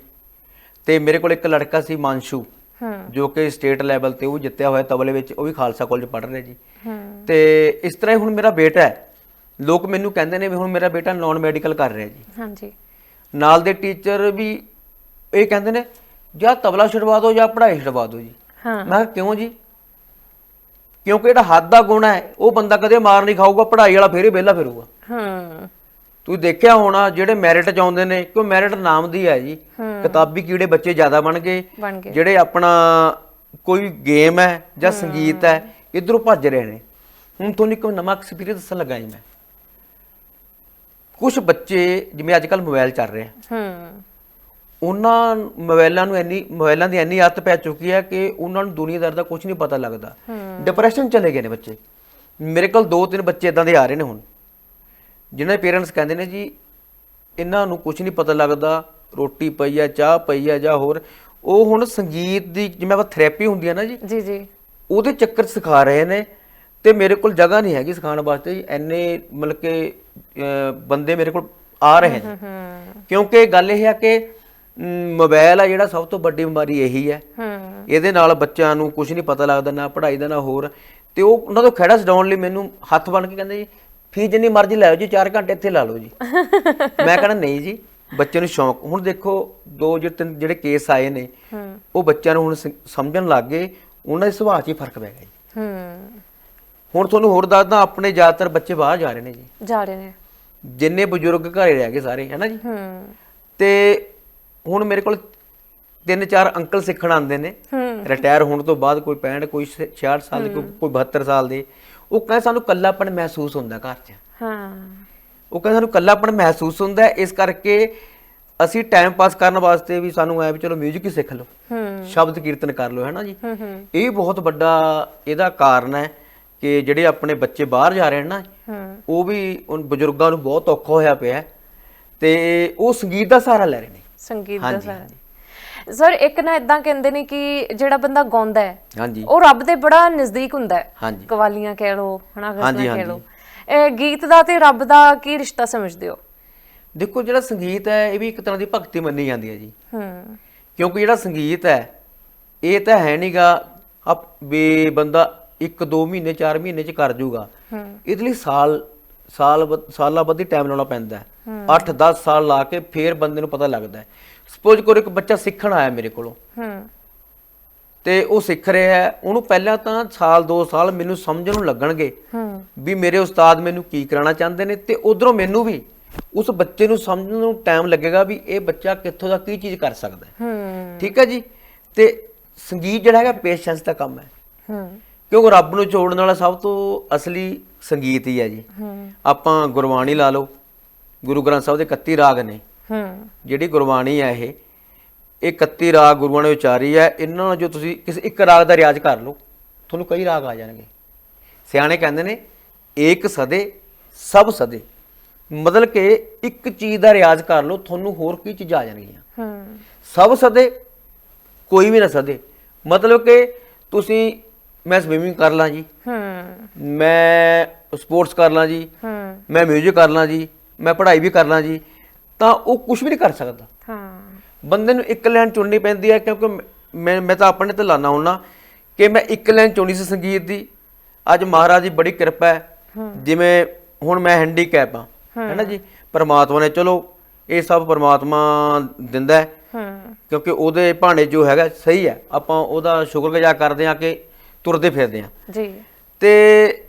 ਤੇ ਮੇਰੇ ਕੋਲ ਇੱਕ ਲੜਕਾ ਸੀ ਮਾਨਸ਼ੂ ਹੂੰ। ਜੋ ਕਿ ਸਟੇਟ ਲੈਵਲ ਤੇ ਉਹ ਜਿੱਤਿਆ ਹੋਇਆ ਤਬਲੇ ਵਿੱਚ ਉਹ ਵੀ ਖਾਲਸਾ ਕਾਲਜ ਪੜ੍ਹ ਰਿਹਾ ਜੀ। ਹੂੰ। ਤੇ ਇਸ ਤਰ੍ਹਾਂ ਹੀ ਹੁਣ ਮੇਰਾ ਬੇਟਾ ਹੈ। ਲੋਕ ਮੈਨੂੰ ਕਹਿੰਦੇ ਨੇ ਵੀ ਹੁਣ ਮੇਰਾ ਬੇਟਾ ਨਾਨ ਮੈਡੀਕਲ ਕਰ ਰਿਹਾ ਜੀ। ਹਾਂਜੀ। ਨਾਲ ਦੇ ਟੀਚਰ ਵੀ ਇਹ ਕਹਿੰਦੇ ਨੇ ਜਾਂ ਤਬਲਾ ਛਡਵਾ ਦਿਓ ਜਾਂ ਪੜ੍ਹਾਈ ਛਡਵਾ ਦਿਓ ਜੀ। ਹਾਂ। ਮੈਂ ਕਿਹਾ ਕਿਉਂ ਜੀ? ਕਿਉਂਕਿ ਜਿਹੜਾ ਹੱਥ ਦਾ ਗੁਣ ਹੈ ਉਹ ਬੰਦਾ ਕਦੇ ਮਾਰ ਨਹੀਂ ਖਾਊਗਾ ਪੜ੍ਹਾਈ ਵਾਲਾ ਫੇਰੇ ਵਿਹਲਾ ਫਿਰੂਗਾ। ਹੂੰ। ਤੁਸੀਂ ਦੇਖਿਆ ਹੋਣਾ ਜਿਹੜੇ ਮੈਰਿਟ ਚ ਆਉਂਦੇ ਨੇ ਕਿਉਂ ਮੈਰਿਟ ਨਾਮ ਦੀ ਹੈ ਜੀ। ਕਿਤਾਬੀ ਕੀੜੇ ਬੱਚੇ ਜ਼ਿਆਦਾ ਬਣ ਗਏ। ਬਣ ਗਏ। ਜਿਹੜੇ ਆਪਣਾ ਕੋਈ ਗੇਮ ਹੈ ਜਾਂ ਸੰਗੀਤ ਹੈ ਇਧਰੋਂ ਭੱਜ ਰਹੇ ਨੇ। ਹੁਣ ਤੁਹਾਨੂੰ ਇੱਕ ਨਵਾਂ ਐਕਸਪੀਰੀਅੰਸ ਦੱਸਣ ਲੱਗਾ ਜੀ ਮੈਂ। ਕੁਝ ਬੱਚੇ ਜਿਵੇਂ ਅੱਜ ਕੱਲ ਮੋਬਾਈਲ ਚੱਲ ਰਹੇ। ਆ ਹੂੰ। ਉਹਨਾਂ ਮੋਬਾਈਲਾਂ ਨੂੰ ਇੰਨੀ ਮੋਬਾਈਲਾਂ ਦੀ ਇੰਨੀ ਆਦਤ ਪੈ ਚੁੱਕੀ ਹੈ ਕਿ ਉਹਨਾਂ ਨੂੰ ਦੁਨੀਆਦਾਰ ਦਾ ਕੁਝ ਨਹੀਂ ਪਤਾ ਲੱਗਦਾ। ਡਿਪਰੈਸ਼ਨ ਚਲੇ ਗਏ ਨੇ ਬੱਚੇ। ਮੇਰੇ ਕੋਲ ਦੋ ਤਿੰਨ ਬੱਚੇ ਇਦਾਂ ਦੇ ਆ ਰਹੇ ਨੇ ਹੁਣ। ਜਿਨ੍ਹਾਂ ਦੇ ਪੇਰੈਂਟਸ ਕਹਿੰਦੇ ਨੇ ਜੀ ਇਹਨਾਂ ਨੂੰ ਕੁਝ ਨਹੀਂ ਪਤਾ ਲੱਗਦਾ ਰੋਟੀ ਪਈ ਆ ਚਾਹ ਪਈ ਆ ਜਾਂ ਹੋਰ। ਉਹ ਹੁਣ ਸੰਗੀਤ ਦੀ ਜਿਵੇਂ ਆਪਾਂ ਥੈਰੇਪੀ ਹੁੰਦੀ ਹੈ ਨਾ ਜੀ ਜੀ ਜੀ। ਉਹਦੇ ਚੱਕਰ ਸਿਖਾ ਰਹੇ ਨੇ ਤੇ ਮੇਰੇ ਕੋਲ ਜਗ੍ਹਾ ਨਹੀਂ ਹੈਗੀ ਸਿਖਾਉਣ ਵਾਸਤੇ। ਜੀ। ਇੰਨੇ ਮਤਲਬ ਕਿ ਬੰਦੇ ਮੇਰੇ ਕੋਲ ਆ ਰਹੇ ਨੇ। ਕਿਉਂਕਿ ਗੱਲ ਇਹ ਹੈ ਕਿ ਮੋਬਾਈਲ ਆ ਜਿਹੜਾ ਸਭ ਤੋਂ ਵੱਡੀ ਬਿਮਾਰੀ ਇਹੀ ਹੈ। ਹੂੰ। ਇਹਦੇ ਨਾਲ ਬੱਚਿਆਂ ਨੂੰ ਕੁਝ ਨਹੀਂ ਪਤਾ ਲੱਗਦਾ ਨਾ ਪੜ੍ਹਾਈ ਦਾ ਨਾ ਹੋਰ। ਤੇ ਉਹ ਉਹਨਾਂ ਤੋਂ ਖੜਾ ਛਡਾਉਣ ਲਈ ਮੈਨੂੰ ਹੱਥ ਬਣ ਕੇ ਕਹਿੰਦੇ ਜੀ ਫੀਸ ਜਿੰਨੀ ਮਰਜ਼ੀ ਲੈ ਆਓ ਜੀ 4 ਘੰਟੇ ਇੱਥੇ ਲਾ ਲਓ ਜੀ। <laughs> ਮੈਂ ਕਹਿੰਦਾ ਨਹੀਂ ਜੀ ਬੱਚੇ ਨੂੰ ਸ਼ੌਂਕ ਹੁਣ ਦੇਖੋ ਦੋ ਜਿਹੜੇ ਤਿੰਨ ਜਿਹੜੇ ਕੇਸ ਆਏ ਨੇ ਉਹ ਬੱਚਿਆਂ ਨੂੰ ਹੁਣ ਸਮਝਣ ਲੱਗ ਗਏ ਉਹਨਾਂ ਦੇ ਸੁਭਾਅ 'ਚ ਹੀ ਫ਼ਰਕ ਪੈ ਗਿਆ ਜੀ। ਹੂੰ। ਹੁਣ ਤੁਹਾਨੂੰ ਹੋਰ ਦੱਸਦਾ ਆਪਣੇ ਜ਼ਿਆਦਾਤਰ ਬੱਚੇ ਬਾਹਰ ਜਾ ਰਹੇ ਨੇ ਜੀ। ਜਾ ਰਹੇ ਨੇ। ਜਿੰਨੇ ਬਜ਼ੁਰਗ ਘਰੇ ਰਹਿ ਗਏ ਸਾਰੇ ਹੈ ਨਾ ਜੀ? ਹੂੰ। ਤੇ ਹੁਣ ਮੇਰੇ ਕੋਲ ਤਿੰਨ ਚਾਰ ਅੰਕਲ ਸਿੱਖਣ ਆਉਂਦੇ ਨੇ। ਰਿਟਾਇਰ ਹੋਣ ਤੋਂ ਬਾਅਦ ਕੋਈ 65 ਕੋਈ 66 ਸਾਲ ਦੇ ਕੋਈ ਕੋਈ 72 ਸਾਲ ਦੇ। ਉਹ ਕਹਿੰਦੇ ਸਾਨੂੰ ਕੱਲਾਪਣ ਮਹਿਸੂਸ ਹੁੰਦਾ ਘਰ 'ਚ। ਹਾਂ। ਉਹ ਕਹਿੰਦੇ ਸਾਨੂੰ ਕੱਲਾਪਣ ਮਹਿਸੂਸ ਹੁੰਦਾ ਇਸ ਕਰਕੇ ਅਸੀਂ ਟਾਈਮ ਪਾਸ ਕਰਨ ਵਾਸਤੇ ਵੀ ਸਾਨੂੰ ਐ ਵੀ ਚਲੋ 뮤직 ਹੀ ਸਿੱਖ ਲਓ। ਹੂੰ। ਸ਼ਬਦ ਕੀਰਤਨ ਕਰ ਲਓ ਹੈ ਨਾ ਜੀ ਇਹ ਬਹੁਤ ਵੱਡਾ ਇਹਦਾ ਕਾਰਨ ਹੈ ਕਿ ਜਿਹੜੇ ਆਪਣੇ ਬੱਚੇ ਬਾਹਰ ਜਾ ਰਹੇ ਨੇ ਨਾ ਉਹ ਵੀ ਉਨ ਬਜ਼ੁਰਗਾਂ ਨੂੰ ਬਹੁਤ ਔਖਾ ਹੋਇਆ ਪਿਆ ਤੇ ਉਹ ਸੰਗੀਤ ਦਾ ਸਹਾਰਾ ਲੈ ਰਹੇ ਨੇ। ਸੰਗੀਤ ਦਾ ਹਾਂਜੀ, ਸਾਰਾ। ਸਰ ਇੱਕ ਨਾ ਇਦਾਂ ਕਹਿੰਦੇ ਨੇ ਕਿ ਜਿਹੜਾ ਬੰਦਾ ਗਾਉਂਦਾ ਹੈ ਹਾਂਜੀ। ਉਹ ਰੱਬ ਦੇ ਬੜਾ ਨਜ਼ਦੀਕ ਹੁੰਦਾ ਹੈ। ਹਾਂਜੀ। ਕਵਾਲੀਆਂ ਕਹਿ ਲੋ ਹਨਾ ਹਾਂਜੀ, ਗਜ਼ਲਾਂ ਕਹਿ ਹਾਂਜੀ। ਲੋ ਇਹ ਗੀਤ ਦਾ ਤੇ ਰੱਬ ਦਾ ਕੀ ਰਿਸ਼ਤਾ ਸਮਝਦੇ ਹੋ? ਦੇਖੋ ਜਿਹੜਾ ਸੰਗੀਤ ਹੈ ਇਹ ਵੀ ਇੱਕ ਤਰ੍ਹਾਂ ਦੀ ਭਗਤੀ ਮੰਨੀ ਜਾਂਦੀ ਹੈ ਜੀ। ਹੂੰ। ਕਿਉਂਕਿ ਜਿਹੜਾ ਸੰਗੀਤ ਹੈ ਇਹ ਤਾਂ ਹੈ ਨਹੀਂਗਾ ਵੀ ਬੰਦਾ 1 2 ਮਹੀਨੇ 4 ਮਹੀਨੇ ਚ ਕਰ ਜੂਗਾ। ਇਹਦੇ ਲਈ ਸਾਲ ਸਾਲ ਸਾਲਾਂ ਬੱਧੀ ਟਾਈਮ ਲਾਉਣਾ ਪੈਂਦਾ ਹੈ। 8 10 ਸਾਲ ਲਾ ਕੇ ਫੇਰ ਬੰਦੇ ਨੂੰ ਪਤਾ ਲੱਗਦਾ ਹੈ। ਸਪੋਜ਼ ਕਰੋ ਇੱਕ ਬੱਚਾ ਸਿੱਖਣ ਆਇਆ ਮੇਰੇ ਕੋਲੋਂ। ਹੂੰ। ਤੇ ਉਹ ਸਿੱਖ ਰਿਹਾ ਹੈ ਉਹਨੂੰ ਪਹਿਲਾਂ ਤਾਂ ਸਾਲ 2 ਸਾਲ ਮੈਨੂੰ ਸਮਝਣ ਨੂੰ ਲੱਗਣਗੇ ਹੂੰ। ਵੀ ਮੇਰੇ ਉਸਤਾਦ ਮੈਨੂੰ ਕੀ ਕਰਾਉਣਾ ਚਾਹੁੰਦੇ ਨੇ ਤੇ ਉਧਰੋਂ ਮੈਨੂੰ ਵੀ ਉਸ ਬੱਚੇ ਨੂੰ ਸਮਝਣ ਨੂੰ ਟਾਈਮ ਲੱਗੇਗਾ ਵੀ ਇਹ ਬੱਚਾ ਕਿੱਥੋਂ ਦਾ ਕੀ ਚੀਜ਼ ਕਰ ਸਕਦਾ ਹੈ। ਹੂੰ। ਠੀਕ ਹੈ ਜੀ? ਤੇ ਸੰਗੀਤ ਜਿਹੜਾ ਹੈਗਾ ਪੇਸ਼ੈਂਸ ਦਾ ਕੰਮ ਹੈ। ਹੂੰ। ਕਿਉਂਕਿ ਰੱਬ ਨੂੰ ਜੋੜਨ ਵਾਲਾ ਸਭ ਤੋਂ ਅਸਲੀ ਸੰਗੀਤ ਹੀ ਹੈ ਜੀ। ਆਪਾਂ ਗੁਰਬਾਣੀ ਲਾ ਲਓ ਗੁਰੂ ਗ੍ਰੰਥ ਸਾਹਿਬ ਦੇ 31 ਰਾਗ ਨੇ। ਜਿਹੜੀ ਗੁਰਬਾਣੀ ਹੈ ਇਹ ਇਹ 31 ਰਾਗ ਗੁਰੂਆਂ ਨੇ ਉਚਾਰੀ ਹੈ। ਇਹਨਾਂ ਨਾਲ ਜੋ ਤੁਸੀਂ ਕਿਸੇ ਇੱਕ ਰਾਗ ਦਾ ਰਿਆਜ਼ ਕਰ ਲਓ ਤੁਹਾਨੂੰ ਕਈ ਰਾਗ ਆ ਜਾਣਗੇ। ਸਿਆਣੇ ਕਹਿੰਦੇ ਨੇ ਏਕ ਸਦੇ ਸਭ ਸਦੇ। ਮਤਲਬ ਕਿ ਇੱਕ ਚੀਜ਼ ਦਾ ਰਿਆਜ਼ ਕਰ ਲਓ ਤੁਹਾਨੂੰ ਹੋਰ ਕੀ ਚੀਜ਼ਾਂ ਆ ਜਾਣਗੀਆਂ। ਹੂੰ। ਸਭ ਸਦੇ ਕੋਈ ਵੀ ਨਾ ਸਦੇ। ਮਤਲਬ ਕਿ ਤੁਸੀਂ ਮੈਂ ਸਵਿਮਿੰਗ ਕਰ ਲਾਂ ਜੀ। ਹੂੰ। ਮੈਂ ਸਪੋਰਟਸ ਕਰ ਲਾਂ ਜੀ ਹੂੰ। ਮੈਂ 뮤직 ਕਰ ਲਾਂ ਜੀ ਮੈਂ ਪੜ੍ਹਾਈ ਵੀ ਕਰ ਲਾਂ ਜੀ ਤਾਂ ਉਹ ਕੁਝ ਵੀ ਨਹੀਂ ਕਰ ਸਕਦਾ। ਹਾਂ। ਬੰਦੇ ਨੂੰ ਇੱਕ ਲਾਈਨ ਚੁਣਨੀ ਪੈਂਦੀ ਹੈ ਕਿਉਂਕਿ ਮੈਂ ਮੈਂ ਤਾਂ ਆਪਣੇ ਤੇ ਲਾਣਾ ਹੁੰਨਾ ਕਿ ਮੈਂ ਇੱਕ ਲਾਈਨ ਚੁਣੀ ਸੀ ਸੰਗੀਤ ਦੀ। ਅੱਜ ਮਹਾਰਾਜ ਦੀ ਬੜੀ ਕਿਰਪਾ ਹੈ। ਜਿਵੇਂ ਹੁਣ ਮੈਂ ਹੈਂਡੀਕੈਪ ਆ ਹੈਨਾ ਜੀ? ਪਰਮਾਤਮਾ ਨੇ ਚਲੋ ਇਹ ਸਭ ਪਰਮਾਤਮਾ ਦਿੰਦਾ ਹੈ। ਕਿਉਂਕਿ ਉਹਦੇ ਭਾਣੇ ਜੋ ਹੈਗਾ ਸਹੀ ਹੈ। ਆਪਾਂ ਉਹਦਾ ਸ਼ੁਕਰਗੁਜ਼ਾਰ ਕਰਦੇ ਹਾਂ ਕਿ ਤੁਰਦੇ ਫਿਰਦੇ ਹਾਂ। ਜੀ। ਤੇ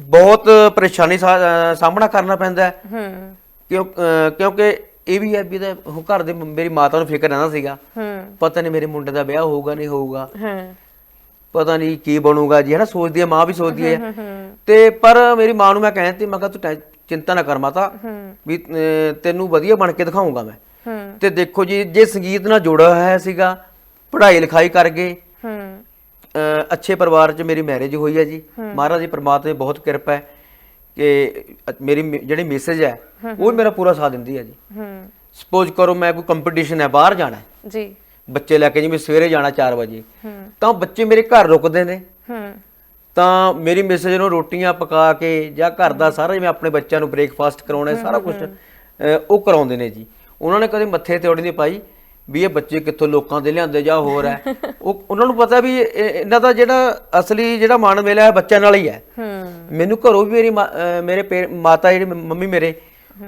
ਬਹੁਤ ਪਰੇਸ਼ਾਨੀ ਸਾ- ਅਹ ਸਾਹਮਣਾ ਕਰਨਾ ਪੈਂਦਾ ਹੈ। ਹੂੰ। ਕਿਉਂ ਅਹ ਕਿਉਂਕਿ ਇਹ ਵੀ ਹੈ ਵੀ ਇਹਦਾ ਉਹ ਘਰ ਦੇ ਮੇਰੀ ਮਾਤਾ ਨੂੰ ਫਿਕਰ ਰਹਿੰਦਾ ਸੀਗਾ। ਹੂੰ। ਪਤਾ ਨਹੀਂ ਮੇਰੇ ਮੁੰਡੇ ਦਾ ਵਿਆਹ ਹੋਊਗਾ ਨਹੀਂ ਹੋਊਗਾ। ਹੂੰ। ਪਤਾ ਨਹੀਂ ਕੀ ਬਣੂਗਾ ਜੀ ਹੈ ਨਾ ਸੋਚਦੀ ਹੈ ਮਾਂ ਵੀ ਸੋਚਦੀ ਹੈ। ਹੂੰ ਤੇ ਪਰ ਮੇਰੀ ਮਾਂ ਨੂੰ ਮੈਂ ਕਹਿੰਦੀ ਮੈਂ ਕਿਹਾ ਤੂੰ ਟੈ- ਚਿੰਤਾ ਨਾ ਕਰ ਮਾਤਾ। ਹੂੰ। ਵੀ ਅਹ, ਤੈਨੂੰ ਵਧੀਆ ਬਣ ਕੇ ਦਿਖਾਉਂਗਾ ਮੈਂ। ਹੂੰ। ਤੇ ਦੇਖੋ ਜੀ ਜੇ ਸੰਗੀਤ ਨਾਲ ਜੁੜਿਆ ਹੋਇਆ ਸੀਗਾ ਪੜ੍ਹਾਈ ਲਿਖਾਈ ਹੂੰ। ਅਹ ਅੱਛੇ ਪਰਿਵਾਰ 'ਚ ਮੇਰੀ ਮੈਰਿਜ ਹੋਈ ਹੈ ਜੀ। ਮਹਾਰਾਜ ਦੀ ਪ੍ਰਮਾਤਮਾ ਦੀ ਬਹੁਤ ਕਿਰਪਾ ਹੈ ਕਿ ਮੇਰੀ ਜਿਹੜੀ ਮੈਸੇਜ ਹੈ ਉਹ ਮੇਰਾ ਪੂਰਾ ਸਾਥ ਦਿੰਦੀ ਹੈ ਜੀ। ਹੂੰ। ਸਪੋਜ਼ ਕਰੋ ਮੈਂ ਕੋਈ ਕੰਪੀਟੀਸ਼ਨ ਹੈ ਬਾਹਰ ਜਾਣਾ ਜੀ। ਬੱਚੇ ਲੈ ਕੇ ਜਿਵੇਂ ਸਵੇਰੇ ਜਾਣਾ 4 ਵਜੇ। ਤਾਂ ਬੱਚੇ ਮੇਰੇ ਘਰ ਰੁਕਦੇ ਨੇ। ਤਾਂ ਮੇਰੀ ਮੈਸੇਜ ਨੂੰ ਰੋਟੀਆਂ ਪਕਾ ਕੇ ਜਾਂ ਘਰ ਦਾ ਸਾਰਾ ਜਿਵੇਂ ਆਪਣੇ ਬੱਚਿਆਂ ਨੂੰ ਬ੍ਰੇਕਫਾਸਟ ਕਰਾਉਣਾ ਸਾਰਾ ਕੁਝ ਉਹ ਕਰਾਉਂਦੇ ਨੇ ਜੀ। ਉਹਨਾਂ ਨੇ ਕਦੇ ਮੱਥੇ ਤੇ ਔੜੀ ਨਹੀਂ ਪਾਈ। ਵੀ ਇਹ ਬੱਚੇ ਕਿੱਥੋਂ ਲੋਕਾਂ ਦੇ ਲਿਆਂਦੇ ਜਾਂ ਹੋਰ ਹੈ। <laughs> ਉਹ ਉਹਨਾਂ ਨੂੰ ਪਤਾ ਵੀ ਇਹ- ਇਹਨਾਂ ਦਾ ਜਿਹੜਾ ਅਸਲੀ ਜਿਹੜਾ ਮਨ ਮੇਲਾ ਹੈ ਬੱਚਿਆਂ ਨਾਲ ਹੀ ਹੈ। ਮੈਨੂੰ ਘਰੋਂ ਵੀ ਮੇਰੀ ਮੇਰੇ ਮਾਤਾ ਜਿਹੜੀ ਮੰਮੀ ਮੇਰੇ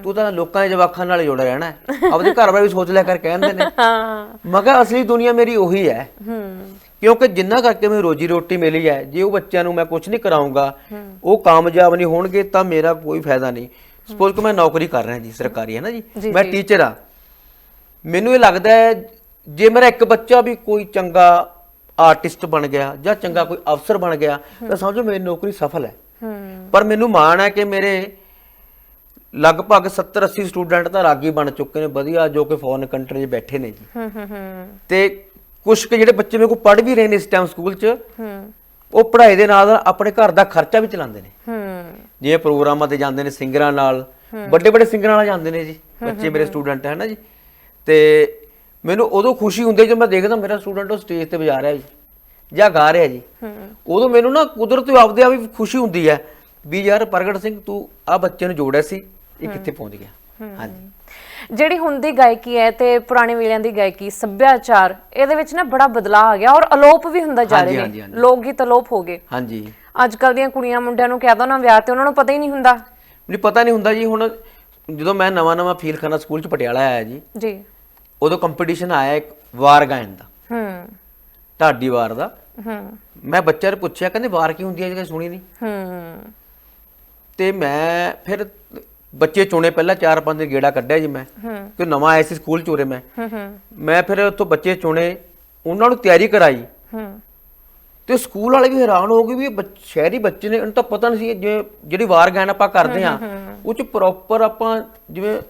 ਤੂੰ ਤਾਂ ਲੋਕਾਂ ਦੇ ਜਵਾਕਾਂ ਨਾਲ ਜੁੜ ਰਹਿਣਾ ਹੈ। ਆਪਦੇ ਘਰ ਬਾਰੇ ਵੀ ਸੋਚ ਲਿਆ ਕਰ ਕਹਿੰਦੇ ਨੇ। <laughs> ਹਾਂ। ਮੈਂ ਕਿਹਾ ਅਸਲੀ ਦੁਨੀਆ ਮੇਰੀ ਉਹੀ ਹੈ। ਕਿਉਂਕਿ ਜਿੰਨਾ ਕਰਕੇ ਮੈਨੂੰ ਰੋਜੀ ਰੋਟੀ ਮਿਲੀ ਹੈ ਜੇ ਉਹ ਬੱਚਿਆਂ ਨੂੰ ਮੈਂ ਕੁਝ ਨਹੀਂ ਕਰਾਉਂਗਾ ਉਹ ਕਾਮਯਾਬ ਨਹੀਂ ਹੋਣਗੇ ਤਾਂ ਮੇਰਾ ਕੋਈ ਫਾਇਦਾ ਨਹੀਂ। ਸਪੋਜ਼ ਕਿ ਮੈਂ ਨੌਕਰੀ ਕਰ ਰਿਹਾ ਜੀ ਸਰਕਾਰੀ ਹੈ ਨਾ ਜੀ? ਮੈਂ। ਟੀਚਰ ਆ ਮੈਨੂੰ ਇਹ ਲੱਗਦਾ ਹੈ ਜੇ ਮੇਰਾ ਇੱਕ ਬੱਚਾ ਵੀ ਕੋਈ ਚੰਗਾ ਆਰਟਿਸਟ ਬਣ ਗਿਆ ਜਾਂ ਚੰਗਾ ਕੋਈ ਅਫਸਰ ਬਣ ਗਿਆ ਤਾਂ ਸਮਝੋ ਮੇਰੀ ਨੌਕਰੀ ਸਫਲ ਹੈ। ਪਰ ਮੈਨੂੰ ਮਾਣ ਹੈ ਕਿ ਮੇਰੇ ਲਗਭਗ 70 80 ਸਟੂਡੈਂਟ ਤਾਂ ਰਾਗੀ ਬਣ ਚੁੱਕੇ ਨੇ ਵਧੀਆ ਜੋ ਕਿ ਫੋਰਨ ਕੰਟਰੀ 'ਚ ਬੈਠੇ ਨੇ ਜੀ। ਤੇ ਕੁਝ ਕੁ ਜਿਹੜੇ ਬੱਚੇ ਮੇਰੇ ਕੋਲ ਪੜ੍ਹ ਵੀ ਰਹੇ ਨੇ ਇਸ ਟਾਈਮ ਸਕੂਲ 'ਚ ਉਹ ਪੜ੍ਹਾਈ ਦੇ ਨਾਲ ਆਪਣੇ ਘਰ ਦਾ ਖਰਚਾ ਵੀ ਚਲਾਉਂਦੇ ਨੇ। ਜਿਵੇਂ ਪ੍ਰੋਗਰਾਮਾਂ ਤੇ ਜਾਂਦੇ ਨੇ ਸਿੰਗਰਾਂ ਨਾਲ ਵੱਡੇ ਵੱਡੇ ਸਿੰਗਰਾਂ ਨਾਲ ਜਾਂਦੇ ਨੇ ਜੀ ਬੱਚੇ ਮੇਰੇ ਸਟੂਡੈਂਟ ਹੈ ਨਾ ਜੀ। ਤੇ ਮੈਨੂੰ ਉਦੋਂ ਖੁਸ਼ੀ ਹੁੰਦੀ ਜਦੋਂ ਮੈਂ ਦੇਖਦਾ ਮੇਰਾ ਸਟੂਡੈਂਟ ਉਹ ਸਟੇਜ ਤੇ ਵਜਾ ਰਿਹਾ ਜੀ ਜਾਂ ਗਾ ਰਿਹਾ ਜੀ। ਉਦੋਂ ਮੈਨੂੰ ਨਾ ਕੁਦਰਤ ਤੋਂ ਆਪਦੇ ਆਪ ਹੀ ਖੁਸ਼ੀ ਹੁੰਦੀ ਹੈ ਵੀ ਯਾਰ ਪ੍ਰਗਟ ਸਿੰਘ ਤੂੰ ਆ ਬੱਚੇ ਨੂੰ ਜੋੜਿਆ ਸੀ ਇਹ ਕਿੱਥੇ ਪਹੁੰਚ ਗਿਆ? ਹਾਂਜੀ। ਜਿਹੜੀ ਹੁਣ ਦੀ ਗਾਇਕੀ ਹੈ ਤੇ ਪੁਰਾਣੇ ਵੇਲਿਆਂ ਦੀ ਗਾਇਕੀ ਸੱਭਿਆਚਾਰ ਇਹਦੇ ਵਿੱਚ ਨਾ ਬੜਾ ਬਦਲਾਅ ਆ ਗਿਆ ਔਰ ਅਲੋਪ ਵੀ ਹੁੰਦਾ ਜਾ ਰਹੇ ਹਾਂਜੀ। ਲੋਕ ਗੀਤ ਅਲੋਪ ਹੋ ਗਏ। ਹਾਂਜੀ। ਅੱਜ ਕੱਲ ਦੀਆਂ ਕੁੜੀਆਂ ਮੁੰਡਿਆਂ ਨੂੰ ਕਹਿ ਦੋ ਨਾ ਵਿਆਹ ਤੇ ਉਹਨਾਂ ਨੂੰ ਪਤਾ ਹੀ ਨਹੀਂ ਹੁੰਦਾ। ਮੈਨੂੰ ਪਤਾ ਨਹੀਂ ਹੁੰਦਾ ਜੀ ਹੁਣ ਜਦੋਂ ਮੈਂ ਨਵਾਂ ਨਵਾਂ ਫੀਲ ਕਰਨਾ ਸਕੂਲ ਚ ਪਟਿਆਲਾ ਆਇਆ ਜੀ। ਜੀ। ਉਦੋਂ ਕੰਪੀਟੀਸ਼ਨ ਆਇਆ ਇੱਕ ਵਾਰ ਗਾਇਨ ਦਾ। ਹੂੰ। ਢਾਡੀ ਵਾਰ ਦਾ। ਹੂੰ। ਮੈਂ ਬੱਚਿਆਂ ਨੂੰ ਪੁੱਛਿਆ ਕਹਿੰਦੇ ਵਾਰ ਕੀ ਹੁੰਦੀ ਹੈ ਜੇ ਸੁਣੀ ਨਹੀਂ? ਹੂੰ। ਤੇ ਮੈਂ ਫਿਰ ਬੱਚੇ ਚੁਣੇ ਪਹਿਲਾਂ ਚਾਰ ਪੰਜ ਦਿਨ ਗੇੜਾ ਕੱਢਿਆ ਜੀ ਮੈਂ। ਕਿ ਨਵਾਂ ਆਇਆ ਸੀ ਸਕੂਲ ਚੋਰੇ ਮੈਂ। ਮੈਂ ਫਿਰ ਉੱਥੋਂ ਬੱਚੇ ਚੁਣੇ ਉਹਨਾਂ ਨੂੰ ਤਿਆਰੀ ਕਰਾਈ। ਤੇ ਸਕੂਲ ਵਾਲੇ ਵੀ ਹੈਰਾਨ ਹੋ ਗਏ ਵੀ ਸ਼ਹਿਰੀ ਬੱਚੇ ਨੇ ਇਹਨਾਂ ਤਾਂ ਪਤਾ ਨਹੀਂ ਸੀ ਜਿਵੇਂ ਜਿਹੜੀ ਵਾਰ ਗਾਇਨ ਆਪਾਂ ਕਰਦੇ ਆ ਉਹ ਚ ਪ੍ਰੋਪਰ ਆਪਾਂ ਜਿਵੇਂ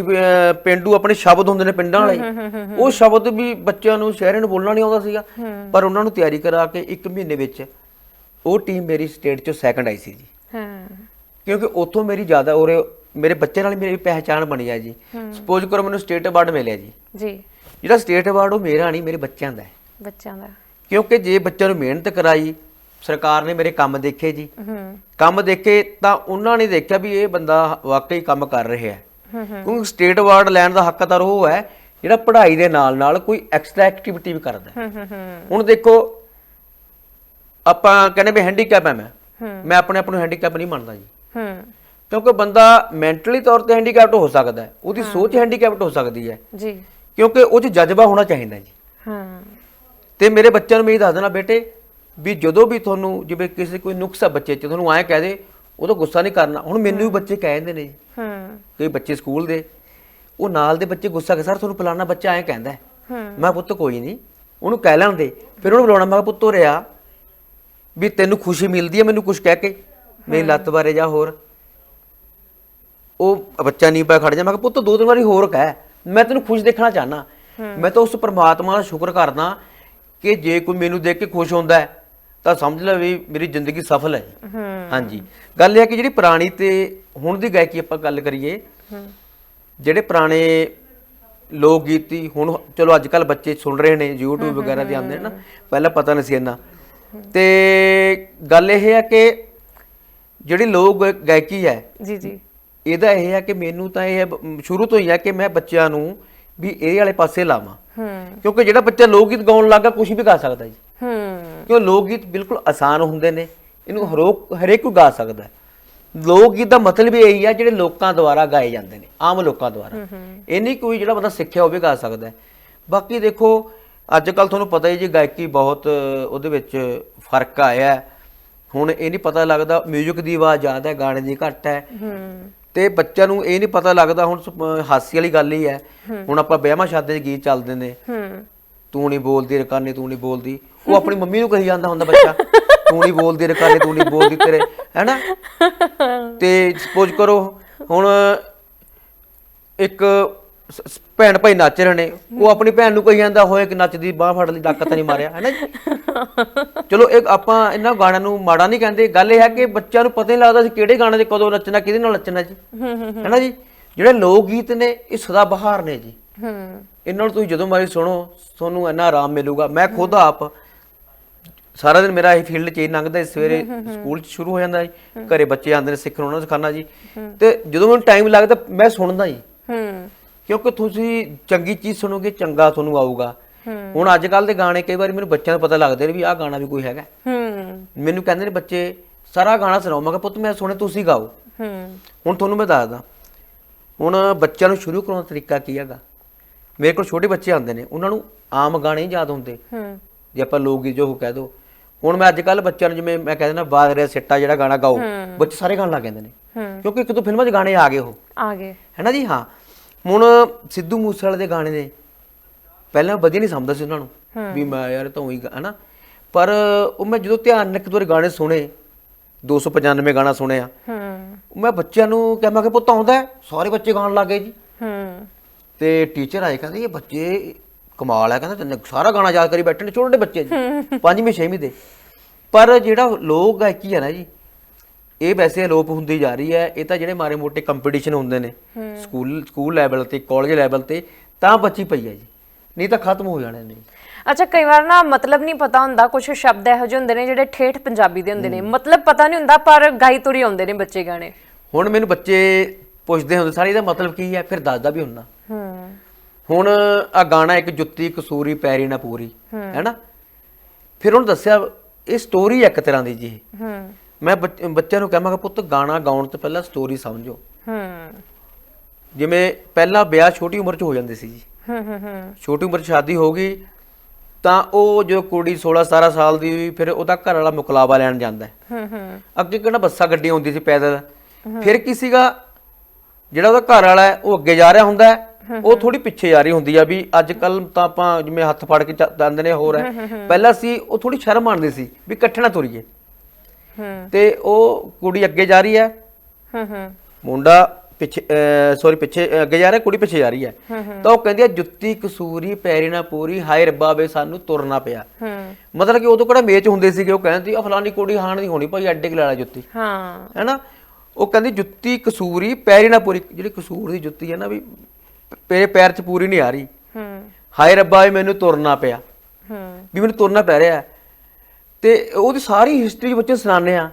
ਅਹ ਪਿੰਡੂ ਆਪਣੇ ਸ਼ਬਦ ਹੁੰਦੇ ਨੇ ਪਿੰਡਾਂ ਵਾਲੇ। ਉਹ ਸ਼ਬਦ ਵੀ ਬੱਚਿਆਂ ਨੂੰ ਸ਼ਹਿਰਾਂ ਨੂੰ ਬੋਲਣਾ ਨਹੀਂ ਆਉਂਦਾ ਸੀਗਾ। ਪਰ ਉਹਨਾਂ ਨੂੰ ਤਿਆਰੀ ਕਰਾ ਕੇ ਇੱਕ ਮਹੀਨੇ ਵਿੱਚ ਉਹ ਟੀਮ ਮੇਰੀ ਸਟੇਟ ਚੋਂ ਸੈਕੰਡ ਆਈ ਸੀ ਜੀ। ਹਾਂ। ਕਿਉਂਕਿ ਉੱਥੋਂ ਮੇਰੀ ਜ਼ਿਆਦਾ ਉਰੇ ਮੇਰੇ ਬੱਚੇ ਨਾਲ ਮੇਰੀ ਪਹਿਚਾਣ ਬਣੀ ਆ ਜੀ। ਸਪੋਜ਼ ਕਰੋ ਮੈਨੂੰ ਸਟੇਟ ਅਵਾਰਡ ਮਿਲਿਆ ਜੀ। ਜੀ। ਜਿਹੜਾ ਸਟੇਟ ਅਵਾਰਡ ਉਹ ਮੇਰਾ ਨਹੀਂ ਮੇਰੇ ਬੱਚਿਆਂ ਦਾ ਹੈ। ਬੱਚਿਆਂ ਦਾ। ਕਿਉਂਕਿ ਜੇ ਬੱਚਿਆਂ ਨੂੰ ਮਿਹਨਤ ਕਰਾਈ ਸਰਕਾਰ ਨੇ ਮੇਰੇ ਕੰਮ ਦੇਖੇ ਜੀ। ਹੂੰ। ਕੰਮ ਦੇਖੇ ਤਾਂ ਉਹਨਾਂ ਨੇ ਦੇਖਿਆ ਵੀ ਇਹ ਬੰਦਾ ਵਾਕਈ ਕੰਮ ਕਰ ਰਿਹਾ ਹੂੰ। ਕਿਉਂਕਿ ਸਟੇਟ ਅਵਾਰਡ ਲੈਣ ਦਾ ਹੱਕਦਾਰ ਉਹ ਹੈ ਜਿਹੜਾ ਪੜ੍ਹਾਈ ਦੇ ਨਾਲ ਨਾਲ ਕੋਈ ਐਕਸਟਰਾ ਐਕਟੀਵਿਟੀ ਵੀ ਕਰਦਾ ਹੁਣ ਦੇਖੋ ਆਪਾਂ ਕਹਿੰਦੇ ਵੀ ਹੈਂਡੀਕੈਪ ਹੈ ਮੈਂ। ਮੈਂ ਆਪਣੇ ਆਪ ਨੂੰ ਹੈਂਡੀਕੈਪ ਨਹੀਂ ਮੰਨਦਾ ਜੀ। ਕਿਉਂਕਿ ਬੰਦਾ ਮੈਂਟਲੀ ਤੌਰ ਤੇ ਹੈਂਡੀਕੈਪਟ ਹੋ ਸਕਦਾ ਹੈ। ਉਹਦੀ ਸੋਚ ਹੈਂਡੀਕੈਪਟ ਹੋ ਸਕਦੀ ਹੈ। ਜੀ। ਕਿਉਂਕਿ ਉਹ 'ਚ ਜਜ਼ਬਾ ਹੋਣਾ ਚਾਹੀਦਾ ਜੀ। ਹਾਂ। ਤੇ ਮੇਰੇ ਬੱਚਿਆਂ ਨੂੰ ਮੈਂ ਇਹ ਦੱਸ ਦੇਣਾ ਬੇਟੇ ਵੀ ਜਦੋਂ ਵੀ ਤੁਹਾਨੂੰ ਜਿਵੇਂ ਕਿਸੇ ਕੋਈ ਨੁਕਸ ਆ ਬੱਚੇ 'ਚ ਤੁਹਾਨੂੰ ਐਂ ਕਹਿ ਦੇ ਉਦੋਂ ਗੁੱਸਾ ਨਹੀਂ ਕਰਨਾ। ਹੁਣ ਮੈਨੂੰ ਵੀ ਬੱਚੇ ਕਹਿ ਦਿੰਦੇ ਨੇ ਜੀ। ਹੂੰ। ਕਈ ਬੱਚੇ ਸਕੂਲ ਦੇ ਉਹ ਨਾਲ ਦੇ ਬੱਚੇ ਗੁੱਸਾ ਕਰ ਸਰ ਤੁਹਾਨੂੰ ਫਲਾਣਾ ਬੱਚਾ ਐਂ ਕਹਿੰਦਾ ਹੈ। ਮੈਂ ਪੁੱਤ ਕੋਈ ਨਹੀਂ ਉਹਨੂੰ ਕਹਿ ਲੈਣ ਦੇ। ਫਿਰ ਉਹਨੂੰ ਬੁਲਾਉਣਾ ਮੈਂ ਕਿਹਾ ਪੁੱਤ ਰਿਆ ਵੀ ਤੈਨੂੰ ਖੁਸ਼ੀ ਮਿਲਦੀ ਹੈ ਮੈਨੂੰ ਕੁਝ ਕਹਿ ਕੇ ਮੇਰੀ ਲੱਤ ਬਾਰੇ ਜਾਂ ਹੋਰ। ਉਹ ਬੱਚਾ ਨਹੀਂ ਪਿਆ ਖੜ ਜਾ ਮੈਂ ਕਿਹਾ ਪੁੱਤ ਦੋ ਤਿੰਨ ਵਾਰੀ ਹੋਰ ਕਹਿ ਮੈਂ ਤੈਨੂੰ ਖੁਸ਼ ਦੇਖਣਾ ਚਾਹਨਾ ਮੈਂ ਤਾਂ ਉਸ ਪ੍ਰਮਾਤਮਾ ਦਾ ਸ਼ੁਕਰ ਕਰਦਾ ਕਿ ਜੇ ਕੋਈ ਮੈਨੂੰ ਦੇਖ ਕੇ ਖੁਸ਼ ਹੁੰਦਾ ਹੈ ਤਾਂ ਸਮਝ ਲੈ ਵੀ ਮੇਰੀ ਜ਼ਿੰਦਗੀ ਸਫਲ ਹੈ। ਹਾਂਜੀ। ਗੱਲ ਇਹ ਹੈ ਕਿ ਜਿਹੜੀ ਪੁਰਾਣੀ ਤੇ ਹੁਣ ਦੀ ਗਾਇਕੀ ਆਪਾਂ ਗੱਲ ਕਰੀਏ ਜਿਹੜੇ ਪੁਰਾਣੇ ਲੋਕ ਗੀਤ ਹੁਣ ਚਲੋ ਅੱਜ ਕੱਲ ਬੱਚੇ ਸੁਣ ਰਹੇ ਨੇ YouTube ਵਗੈਰਾ ਤੇ ਆਉਂਦੇ ਨੇ ਨਾ ਪਹਿਲਾਂ ਪਤਾ ਨਹੀਂ ਸੀ ਇੰਨਾ। ਤੇ ਗੱਲ ਇਹ ਹੈ ਕਿ ਜਿਹੜੀ ਲੋਕ ਗਾਇਕੀ ਹੈ ਜੀ ਜੀ। ਇਹਦਾ ਇਹ ਹੈ ਕਿ ਮੈਨੂੰ ਤਾਂ ਇਹ ਸ਼ੁਰੂ ਤੋਂ ਹੀ ਹੈ ਕਿ ਮੈਂ ਬੱਚਿਆਂ ਨੂੰ ਵੀ ਇਹ ਵਾਲੇ ਪਾਸੇ ਲਾਵਾਂ। ਹੂੰ। ਕਿਉਂਕਿ ਜਿਹੜਾ ਬੱਚਾ ਲੋਕ ਗੀਤ ਗਾਉਣ ਲੱਗਾ ਕੁਝ ਵੀ ਗਾ ਸਕਦਾ ਜੀ। ਹੂੰ। ਕਿਉਂ? ਲੋਕ ਗੀਤ ਬਿਲਕੁਲ ਆਸਾਨ ਹੁੰਦੇ ਨੇ। ਇਹਨੂੰ ਹਰੋਕ ਹਰੇਕ ਕੋਈ ਗਾ ਸਕਦਾ ਹੈ। ਲੋਕ ਗੀਤ ਦਾ ਮਤਲਬ ਇਹ ਹੀ ਹੈ ਜਿਹੜੇ ਲੋਕਾਂ ਦੁਆਰਾ ਗਾਏ ਜਾਂਦੇ ਨੇ ਆਮ ਲੋਕਾਂ ਦੁਆਰਾ। ਇਹ ਨਹੀਂ ਕੋਈ ਜਿਹੜਾ ਬੰਦਾ ਸਿੱਖਿਆ ਹੋਵੇ ਗਾ ਸਕਦਾ ਬਾਕੀ ਦੇਖੋ ਅੱਜ ਕੱਲ ਤੁਹਾਨੂੰ ਪਤਾ ਹੀ ਜੀ ਗਾਇਕੀ ਬਹੁਤ ਉਹਦੇ ਵਿੱਚ ਫ਼ਰਕ ਆਇਆ। ਹੁਣ ਇਹ ਨਹੀਂ ਪਤਾ ਲੱਗਦਾ 뮤직 ਦੀ ਆਵਾਜ਼ ਜ਼ਿਆਦਾ ਹੈ ਗਾਣੇ ਦੀ ਘੱਟ ਹੈ। ਤੇ ਬੱਚਿਆਂ ਨੂੰ ਇਹ ਨਹੀਂ ਪਤਾ ਲੱਗਦਾ ਹੁਣ ਹਾਸੀ ਵਾਲੀ ਗੱਲ ਹੀ ਹੈ। ਹੁਣ ਆਪਾਂ ਵਿਆਹਾਂ ਸ਼ਾਦੀਆਂ 'ਚ ਗੀਤ ਚੱਲਦੇ ਨੇ। ਤੂੰ ਨਹੀਂ ਬੋਲਦੀ ਰਕਾਨੇ ਤੂੰ ਨਹੀਂ ਬੋਲਦੀ। ਉਹ ਆਪਣੀ ਮੰਮੀ ਨੂੰ ਕਹੀ ਜਾਂਦਾ ਹੁੰਦਾ ਬੱਚਾ। ਤੂੰ ਨਹੀਂ ਬੋਲਦੀ ਰਕਾਨੇ ਤੂੰ ਨਹੀਂ ਬੋਲਦੀ ਤੇਰੇ ਹੈਨਾ? ਤੇ ਸਪੋਜ਼ ਕਰੋ ਹੁਣ ਇੱਕ ਭੈਣ ਭਾਈ ਨੱਚ ਰਹੇ ਨੇ ਉਹ ਆਪਣੀ ਭੈਣ ਨੂੰ ਕਹੀ ਜਾਂਦਾ ਹੋਏ ਕਿ ਨੱਚਦੀ ਬਾਹ ਫੜ ਲਈ ਡੱਕ ਤਾਂ ਨਹੀਂ ਮਾਰਿਆ ਹੈਨਾ ਜੀ? ਚਲੋ ਇਹ ਆਪਾਂ ਇਹਨਾਂ ਗਾਣਿਆਂ ਨੂੰ ਮਾੜਾ ਨਹੀਂ ਕਹਿੰਦੇ ਗੱਲ ਇਹ ਹੈ ਕਿ ਬੱਚਿਆਂ ਨੂੰ ਪਤਾ ਨਹੀਂ ਲੱਗਦਾ ਸੀ ਕਿਹੜੇ ਗਾਣੇ ਤੇ ਕਦੋਂ ਨੱਚਣਾ ਕਿਹਦੇ ਨਾਲ ਨੱਚਣਾ ਜੀ। ਹੈਨਾ ਜੀ? ਜਿਹੜੇ ਲੋਕ ਗੀਤ ਨੇ ਇਹ ਸਦਾ ਬਹਾਰ ਨੇ ਜੀ। ਹੂੰ। ਇਹਨਾਂ ਨੂੰ ਤੁਸੀਂ ਜਦੋਂ ਮਰਜ਼ੀ ਸੁਣੋ ਤੁਹਾਨੂੰ ਇੰਨਾ ਆਰਾਮ ਮਿਲੂਗਾ। ਮੈਂ ਖੁਦ ਆਪ ਸਾਰਾ ਦਿਨ ਮੇਰਾ ਇਹ ਫੀਲਡ ਚ ਹੀ ਲੰਘਦਾ ਹੈ। ਸਵੇਰੇ ਸਕੂਲ ਚ ਸ਼ੁਰੂ ਹੋ ਜਾਂਦਾ ਜੀ ਘਰੇ ਬੱਚੇ ਆਉਂਦੇ ਨੇ ਸਿੱਖਣ ਉਹਨਾਂ ਨੂੰ ਸਿਖਾਉਣਾ ਜੀ। ਤੇ ਜਦੋਂ ਮੈਨੂੰ ਟਾਈਮ ਲੱਗਦਾ ਮੈਂ ਸੁਣਦਾ ਜੀ। ਹੂੰ। ਕਿਉਂਕਿ ਤੁਸੀਂ ਚੰਗੀ ਚੀਜ਼ ਸੁਣੋਗੇ ਚੰਗਾ ਤੁਹਾਨੂੰ ਆਊਗਾ। ਹੁਣ ਅੱਜ ਕੱਲ ਦੇ ਗਾਣੇ ਕਈ ਵਾਰੀ ਮੈਨੂੰ ਬੱਚਿਆਂ ਨੂੰ ਪਤਾ ਲੱਗਦੇ ਨੇ ਵੀ ਆਹ ਗਾਣਾ ਵੀ ਕੋਈ ਹੈਗਾ। ਹੂੰ। ਮੈਨੂੰ ਕਹਿੰਦੇ ਨੇ ਬੱਚੇ ਸਾਰਾ ਗਾਣਾ ਸੁਣਾਓ। ਮੈਂ ਕਿਹਾ ਪੁੱਤ ਮੈਂ ਸੁਣੇ ਤੁਸੀਂ ਗਾਓ। ਹੂੰ। ਹੁਣ ਤੁਹਾਨੂੰ ਮੈਂ ਦੱਸਦਾ। ਹੁਣ ਬੱਚਿਆਂ ਨੂੰ ਸ਼ੁਰੂ ਕਰਾਉਣ ਦਾ ਤਰੀਕਾ ਕੀ ਹੈਗਾ? ਮੇਰੇ ਕੋਲ ਛੋਟੇ ਬੱਚੇ ਆਉਂਦੇ ਨੇ ਉਹਨਾਂ ਨੂੰ ਆਮ ਗਾਣੇ ਹੀ ਯਾਦ ਹੁੰਦੇ। ਹੂੰ। ਜੇ ਆਪਾਂ ਲੋਕ ਗੀਤ ਜੋ ਕਹਿ ਦੋ ਹੁਣ ਮੈਂ ਅੱਜ ਕੱਲ ਬੱਚਿਆਂ ਨੂੰ ਜਿਵੇਂ ਮੈਂ ਕਹਿ ਦਿੰਦਾ ਬਾਗ ਰਿਹਾ ਸਿੱਟਾ ਜਿਹੜਾ ਗਾਣਾ ਗਾਓ ਬੱਚੇ ਸਾਰੇ ਗਾਣ ਲੱਗ ਜਾਂਦੇ ਨੇ। ਕਿਉਂਕਿ ਇੱਕ ਦੋ ਫਿਲਮਾਂ 'ਚ ਗਾਣੇ ਆ ਗਏ ਉਹ। ਆ ਗਏ। ਹੈਨਾ ਜੀ? ਹਾਂ। ਹੁਣ ਸਿੱਧੂ ਮੂਸੇਵਾਲੇ ਦੇ ਗਾਣੇ ਨੇ। ਪਹਿਲਾਂ ਵਧੀਆ ਨਹੀਂ ਸਮਝਦਾ ਸੀ ਉਹਨਾਂ ਨੂੰ। ਵੀ ਮੈਂ ਯਾਰ ਤਾਂ ਉਹੀ ਹੈਨਾ ਪਰ ਉਹ ਮੈਂ ਜਦੋਂ ਧਿਆਨ ਨਾਲ ਇੱਕ ਦੋ ਗਾਣੇ ਸੁਣੇ 295 ਗਾਣਾ ਸੁਣਿਆ ਹੂੰ। ਮੈਂ ਬੱਚਿਆਂ ਨੂੰ ਕਿਹਾ ਮੈਂ ਕਿ ਪੁੱਤ ਆਉਂਦਾ? ਸਾਰੇ ਬੱਚੇ ਗਾਣ ਲੱਗੇ ਜੀ। ਹੂੰ। ਤੇ ਟੀਚਰ ਆਏ ਕਹਿੰਦੇ ਇਹ ਬੱਚੇ ਕਮਾਲ ਹੈ ਕਹਿੰਦਾ ਤੈਨੂੰ ਸਾਰਾ ਗਾਣਾ ਯਾਦ ਕਰੀ ਬੈਠੇ ਨੇ ਛੋਟੇ ਬੱਚੇ ਜੀ ਪੰਜਵੀਂ ਛੇਵੀਂ ਦੇ। ਪਰ ਜਿਹੜਾ ਲੋਕ ਗਾਇਕੀ ਹੈ ਨਾ ਜੀ ਇਹ ਵੈਸੇ ਅਲੋਪ ਹੁੰਦੀ ਜਾ ਰਹੀ ਹੈ ਇਹ ਤਾਂ ਜਿਹੜੇ ਮਾਰੇ ਮੋਟੇ ਕੰਪੀਟੀਸ਼ਨ ਹੁੰਦੇ ਨੇ ਸਕੂਲ ਸਕੂਲ ਲੈਵਲ ਤੇ ਕਾਲਜ ਲੈਵਲ ਤੇ ਤਾਂ ਬੱਚੀ ਪਈ ਹੈ ਜੀ ਨਹੀਂ ਤਾਂ ਖਤਮ ਹੋ ਜਾਣੇ ਨੇ। ਅੱਛਾ ਕਈ ਵਾਰ ਨਾ ਮਤਲਬ ਨਹੀਂ ਪਤਾ ਹੁੰਦਾ ਕੁਝ ਸ਼ਬਦ ਇਹੋ ਜਿਹੇ ਹੁੰਦੇ ਨੇ ਜਿਹੜੇ ਠੇਠ ਪੰਜਾਬੀ ਦੇ ਹੁੰਦੇ ਨੇ ਮਤਲਬ ਪਤਾ ਨਹੀਂ ਹੁੰਦਾ ਪਰ ਗਾਈ ਤੁਰੀ ਆਉਂਦੇ ਨੇ ਬੱਚੇ ਗਾਣੇ। ਹੁਣ ਮੈਨੂੰ ਬੱਚੇ ਪੁੱਛਦੇ ਹੁੰਦੇ ਸਾਰੇ ਇਹਦਾ ਮਤਲਬ ਕੀ ਹੈ? ਫਿਰ ਦੱਸਦਾ ਵੀ ਹੁੰਨਾ ਹੁਣ ਆ ਗਾਣਾ ਇੱਕ ਜੁੱਤੀ ਕਸੂਰੀ ਪੈਰੀ ਨਾ ਪੂਰੀ ਹੈਨਾ ਫਿਰ ਉਹਨੂੰ ਦੱਸਿਆ ਇਹ ਸਟੋਰੀ ਇੱਕ ਤਰ੍ਹਾਂ ਦੀ ਜੀ। ਹੂੰ। ਮੈਂ ਬੱਚ- ਬੱਚਿਆਂ ਨੂੰ ਕਹਾਂਗਾ ਪੁੱਤ ਗਾਣਾ ਗਾਉਣ ਤੋਂ ਪਹਿਲਾਂ ਸਟੋਰੀ ਸਮਝੋ। ਹੂੰ। ਜਿਵੇਂ ਪਹਿਲਾਂ ਵਿਆਹ ਛੋਟੀ ਉਮਰ 'ਚ ਹੋ ਜਾਂਦੇ ਸੀ ਜੀ। ਹੂੰ ਹੂੰ ਹੂੰ। ਛੋਟੀ ਉਮਰ 'ਚ ਸ਼ਾਦੀ ਹੋ ਗਈ ਤਾਂ ਉਹ ਜੋ ਕੁੜੀ 16 17 ਸਾਲ ਦੀ ਹੋਈ ਫਿਰ ਉਹਦਾ ਘਰ ਵਾਲਾ ਮੁਕਲਾਵਾ ਲੈਣ ਜਾਂਦਾ ਹੈ। ਹੂੰ ਹੂੰ। ਅੱਗੇ ਕਿਹੜਾ ਬੱਸਾਂ ਗੱਡੀਆਂ ਹੁੰਦੀ ਸੀ ਪੈਦਲ। ਫਿਰ ਕੀ ਸੀਗਾ? ਜਿਹੜਾ ਉਹਦਾ ਘਰ ਵਾਲਾ ਹੈ ਉਹ ਅੱਗੇ ਜਾ ਰਿਹਾ ਹੁੰਦਾ ਹੈ। ਉਹ ਥੋੜੀ ਪਿੱਛੇ ਜਾ ਰਹੀ ਹੁੰਦੀ ਆ ਵੀ ਅੱਜ ਕੱਲ ਤਾਂ ਆਪਾਂ ਜਿਵੇਂ ਹੱਥ ਫੜ ਕੇ ਜਾਂਦੇ ਨੇ ਹੋਰ ਹੈ। ਪਹਿਲਾਂ ਸੀ ਉਹ ਥੋੜੀ ਸ਼ਰਮ ਆਉਂਦੀ ਸੀ ਵੀ ਇਕੱਠੇ ਨਾ ਤੁਰੀਏ ਤੇ ਉਹ ਕੁੜੀ ਅੱਗੇ ਜਾ ਰਹੀ ਹੈ। ਹੂੰ ਹੂੰ। ਮੁੰਡਾ ਪਿੱਛੇ ਸੌਰੀ ਪਿੱਛੇ ਅੱਗੇ ਜਾ ਰਿਹਾ ਕੁੜੀ ਪਿੱਛੇ ਜਾ ਰਹੀ ਹੈ। ਤਾਂ ਉਹ ਕਹਿੰਦੀ ਆ ਜੁੱਤੀ ਕਸੂਰੀ ਪੈਰੀ ਨਾ ਪੂਰੀ ਹਾਏ ਰੱਬਾ ਵੇ ਸਾਨੂੰ ਤੁਰਨਾ ਪਿਆ। ਮਤਲਬ ਕਿ ਉਦੋਂ ਕਿਹੜਾ ਮੇਚ ਹੁੰਦੇ ਸੀਗੇ ਉਹ ਕਹਿੰਦੀ ਆ ਫਲਾਨੀ ਕੁੜੀ ਹਾਣ ਦੀ ਹੋਣੀ ਭਾਈ ਅੱਡੇ ਕਿ ਲੈ ਲਾ ਜੁੱਤੀ। ਹਾਂ। ਹੈਨਾ? ਉਹ ਕਹਿੰਦੀ ਜੁੱਤੀ ਕਸੂਰੀ ਪੈਰੀ ਨਾ ਪੂਰੀ ਜਿਹੜੀ ਕਸੂਰ ਦੀ ਜੁੱਤੀ ਹੈ ਨਾ ਵੀ ਤੇਰੇ ਪੈਰ 'ਚ ਪੂਰੀ ਨਹੀਂ ਆ ਰਹੀ। ਹੂੰ। ਹਾਏ ਰੱਬਾ ਵੇ ਮੈਨੂੰ ਤੁਰਨਾ ਪਿਆ। ਹੂੰ। ਵੀ ਮੈਨੂੰ ਤੁਰਨਾ ਪੈ ਰਿਹਾ ਹੈ। ਤੇ ਉਹਦੀ ਸਾਰੀ ਹਿਸਟਰੀ ਬੱਚੇ ਸੁਣਾਉਂਦੇ ਆ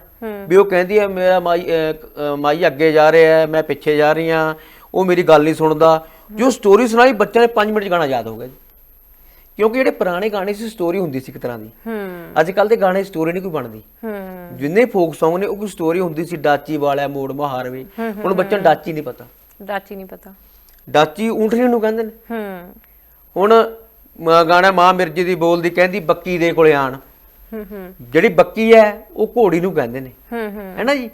ਵੀ ਉਹ ਕਹਿੰਦੀ ਹੈ ਮੇਰਾ ਮਾਈ ਅਹ, ਅਹ, ਮਾਈ ਅੱਗੇ ਜਾ ਰਿਹਾ ਹੈ ਮੈਂ ਪਿੱਛੇ ਜਾ ਰਹੀ ਹਾਂ। ਉਹ ਮੇਰੀ ਗੱਲ ਨਹੀਂ ਸੁਣਦਾ। ਜੋ ਸਟੋਰੀ ਸੁਣਾਈ ਬੱਚਿਆਂ ਨੇ 5 ਮਿੰਟ 'ਚ ਗਾਣਾ ਯਾਦ ਹੋ ਗਿਆ ਜੀ। ਕਿਉਂਕਿ ਜਿਹੜੇ ਪੁਰਾਣੇ ਗਾਣੇ ਸੀ ਸਟੋਰੀ ਹੁੰਦੀ ਸੀ ਇੱਕ ਤਰ੍ਹਾਂ ਦੀ। ਹੂੰ। ਅੱਜ ਕੱਲ ਦੇ ਗਾਣੇ ਸਟੋਰੀ ਨਹੀਂ ਕੋਈ ਬਣਦੀ। ਹੂੰ। ਜਿੰਨੇ ਫੋਕ Song ਨੇ ਉਹ ਕੋਈ ਸਟੋਰੀ ਹੁੰਦੀ ਸੀ ਡਾਚੀ ਵਾਲਿਆ ਮੋੜ ਮਹਾਰਵੇ। ਹੁਣ ਬੱਚਿਆਂ ਨੂੰ ਡਾਚੀ ਨਹੀਂ ਪਤਾ। ਰਾਚੀ ਨਹੀਂ ਪਤਾ। ਡਾਚੀ ਊਂਠਣੀ ਨੂੰ ਕਹਿੰਦੇ ਨੇ। ਹੂੰ। ਹੁਣ ਮ- ਗਾਣਾ ਮਾਂ ਮਿਰਜੀ ਦੀ ਬੋਲਦੀ ਕਹਿੰਦੀ ਬੱਕੀ ਦੇ ਕੋਲੇ ਆਣ। ਹੂੰ ਹੂੰ। ਜਿਹੜੀ ਬੱਕੀ ਹੈ ਉਹ ਘੋੜੀ ਨੂੰ ਕਹਿੰਦੇ ਨੇ। ਹੂੰ ਹੂੰ। ਹੈਨਾ ਜੀ?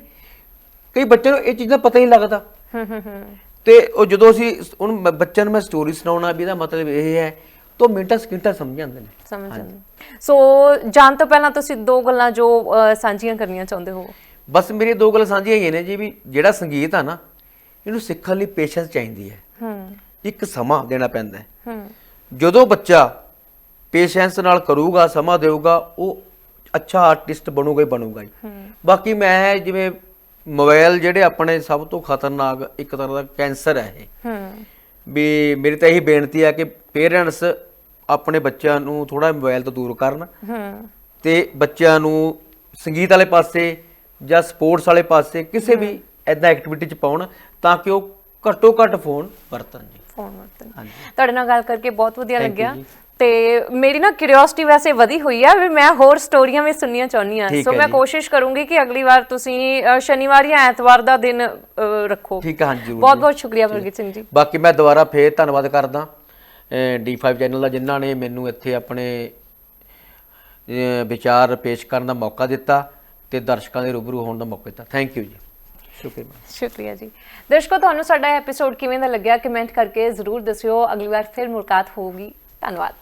ਕਈ ਬੱਚਿਆਂ ਨੂੰ ਇਹ ਚੀਜ਼ਾਂ ਪਤਾ ਹੀ ਨਹੀਂ ਲੱਗਦਾ। ਹੂੰ ਹੂੰ ਹੂੰ। ਤੇ ਉਹ ਜਦੋਂ ਅਸੀਂ ਹੁਣ ਮ- ਬੱਚਿਆਂ ਨੂੰ ਮੈਂ ਸਟੋਰੀ ਸੁਣਾਉਣਾ ਵੀ ਇਹਦਾ ਮਤਲਬ ਇਹ ਹੈ ਤਾਂ ਮਿੰਟਾਂ ਸਕਿੰਟਾਂ ਸਮਝ ਜਾਂਦੇ ਨੇ। ਸਮਝ ਜਾਂਦੀ ਸੋ ਜਾਣ ਤੋਂ ਪਹਿਲਾਂ ਤੁਸੀਂ ਦੋ ਗੱਲਾਂ ਜੋ ਅਹ, ਸਾਂਝੀਆਂ ਕਰਨੀਆਂ ਚਾਹੁੰਦੇ ਹੋ। ਬਸ ਮੇਰੀ ਦੋ ਗੱਲਾਂ ਸਾਂਝੀਆਂ ਹੀ ਨੇ ਜੀ ਵੀ ਜਿਹੜਾ ਸੰਗੀਤ ਆ ਨਾ ਇਹਨੂੰ ਸਿੱਖਣ ਲਈ ਪੇਸ਼ੈਂਸ ਚਾਹੀਦੀ ਹੈ। ਹੂੰ। ਇੱਕ ਸਮਾਂ ਦੇਣਾ ਪੈਂਦਾ ਹੈ। ਹੂੰ। ਜਦੋਂ ਬੱਚਾ ਪੇਸ਼ੈਂਸ ਨਾਲ ਕਰੂਗਾ ਸਮਾਂ ਦੇਊਗਾ ਉਹ ਅੱਛਾ ਆਰਟਿਸਟ ਬਣੂਗਾ ਹੀ ਬਣੂਗਾ ਹੀ। ਬਾਕੀ ਮੈਂ ਜਿਵੇਂ ਮੋਬਾਈਲ ਜਿਹੜੇ ਆਪਣੇ ਸਭ ਤੋਂ ਖਤਰਨਾਕ ਇੱਕ ਤਰ੍ਹਾਂ ਦਾ ਕੈਂਸਰ ਹੈ ਇਹ। ਹੂੰ। ਵੀ ਮੇਰੀ ਤਾਂ ਇਹੀ ਬੇਨਤੀ ਹੈ ਕਿ ਪੇਰੈਂਟਸ ਆਪਣੇ ਬੱਚਿਆਂ ਨੂੰ ਥੋੜਾ ਮੋਬਾਈਲ ਤੋਂ ਦੂਰ ਕਰਨ। ਹੂੰ। ਤੇ ਬੱਚਿਆਂ ਨੂੰ ਸੰਗੀਤ ਵਾਲੇ ਪਾਸੇ ਜਾਂ ਸਪੋਰਟਸ ਵਾਲੇ ਪਾਸੇ ਕਿਸੇ ਵੀ ਐਦਾਂ ਐਕਟੀਵਿਟੀ ਚ ਪਾਉਣ ਤਾਂ ਕਿ ਉਹ ਘੱਟੋ ਘੱਟ ਫੋਨ ਵਰਤਣ ਜੀ। ਫੋਨ ਵਰਤਨ ਹਾਂਜੀ। ਤੁਹਾਡੇ ਨਾਲ ਗੱਲ ਕਰਕੇ ਬਹੁਤ ਵਧੀਆ ਲੱਗਿਆ। ਤੇ ਮੇਰੀ ਨਾ ਕਿਉਰਿਓਸਿਟੀ ਵੈਸੇ ਵਧੀ ਹੋਈ ਆ ਵੀ ਮੈਂ ਹੋਰ ਸਟੋਰੀਆਂ ਵੀ ਸੁਣਨੀਆਂ ਚਾਹੁੰਦੀ ਆ। ਸੋ ਮੈਂ। ਕੋਸ਼ਿਸ਼ ਕਰੂੰਗੀ ਕਿ ਅਗਲੀ ਵਾਰ ਤੁਸੀਂ ਸ਼ਨੀਵਾਰ ਜਾਂ ਐਤਵਾਰ ਦਾ ਦਿਨ ਰੱਖੋ। ਠੀਕ ਹੈ ਹਾਂਜੀ ਬਹੁਤ। ਬਹੁਤ ਸ਼ੁਕਰੀਆ ਵਰਗੀਤ ਸਿੰਘ ਜੀ। ਬਾਕੀ ਮੈਂ ਦੁਬਾਰਾ ਫੇਰ ਧੰਨਵਾਦ ਕਰਦਾ। D5 ਚੈਨਲ ਦਾ ਜਿਨ੍ਹਾਂ ਨੇ ਮੈਨੂੰ ਇੱਥੇ ਆਪਣੇ ਵਿਚਾਰ ਪੇਸ਼ ਕਰਨ ਦਾ ਮੌਕਾ ਦਿੱਤਾ ਤੇ ਦਰਸ਼ਕਾਂ ਦੇ ਰੂਬਰੂ ਹੋਣ ਦਾ ਮੌਕਾ ਦਿੱਤਾ। ਥੈਂਕ ਯੂ ਜੀ। ਸ਼ੁਕਰੀਆ ਸ਼ੁਕਰੀਆ ਜੀ। ਦਰਸ਼ਕੋ, ਤੁਹਾਨੂੰ ਸਾਡਾ ਐਪੀਸੋਡ ਕਿਵੇਂ ਦਾ ਲੱਗਿਆ? ਕਮੈਂਟ ਕਰਕੇ ਜ਼ਰੂਰ ਦੱਸਿਓ। ਅਗਲੀ ਵਾਰ ਫਿਰ ਮੁਲਾਕਾਤ ਹੋਊਗੀ। ਧੰਨਵਾਦ।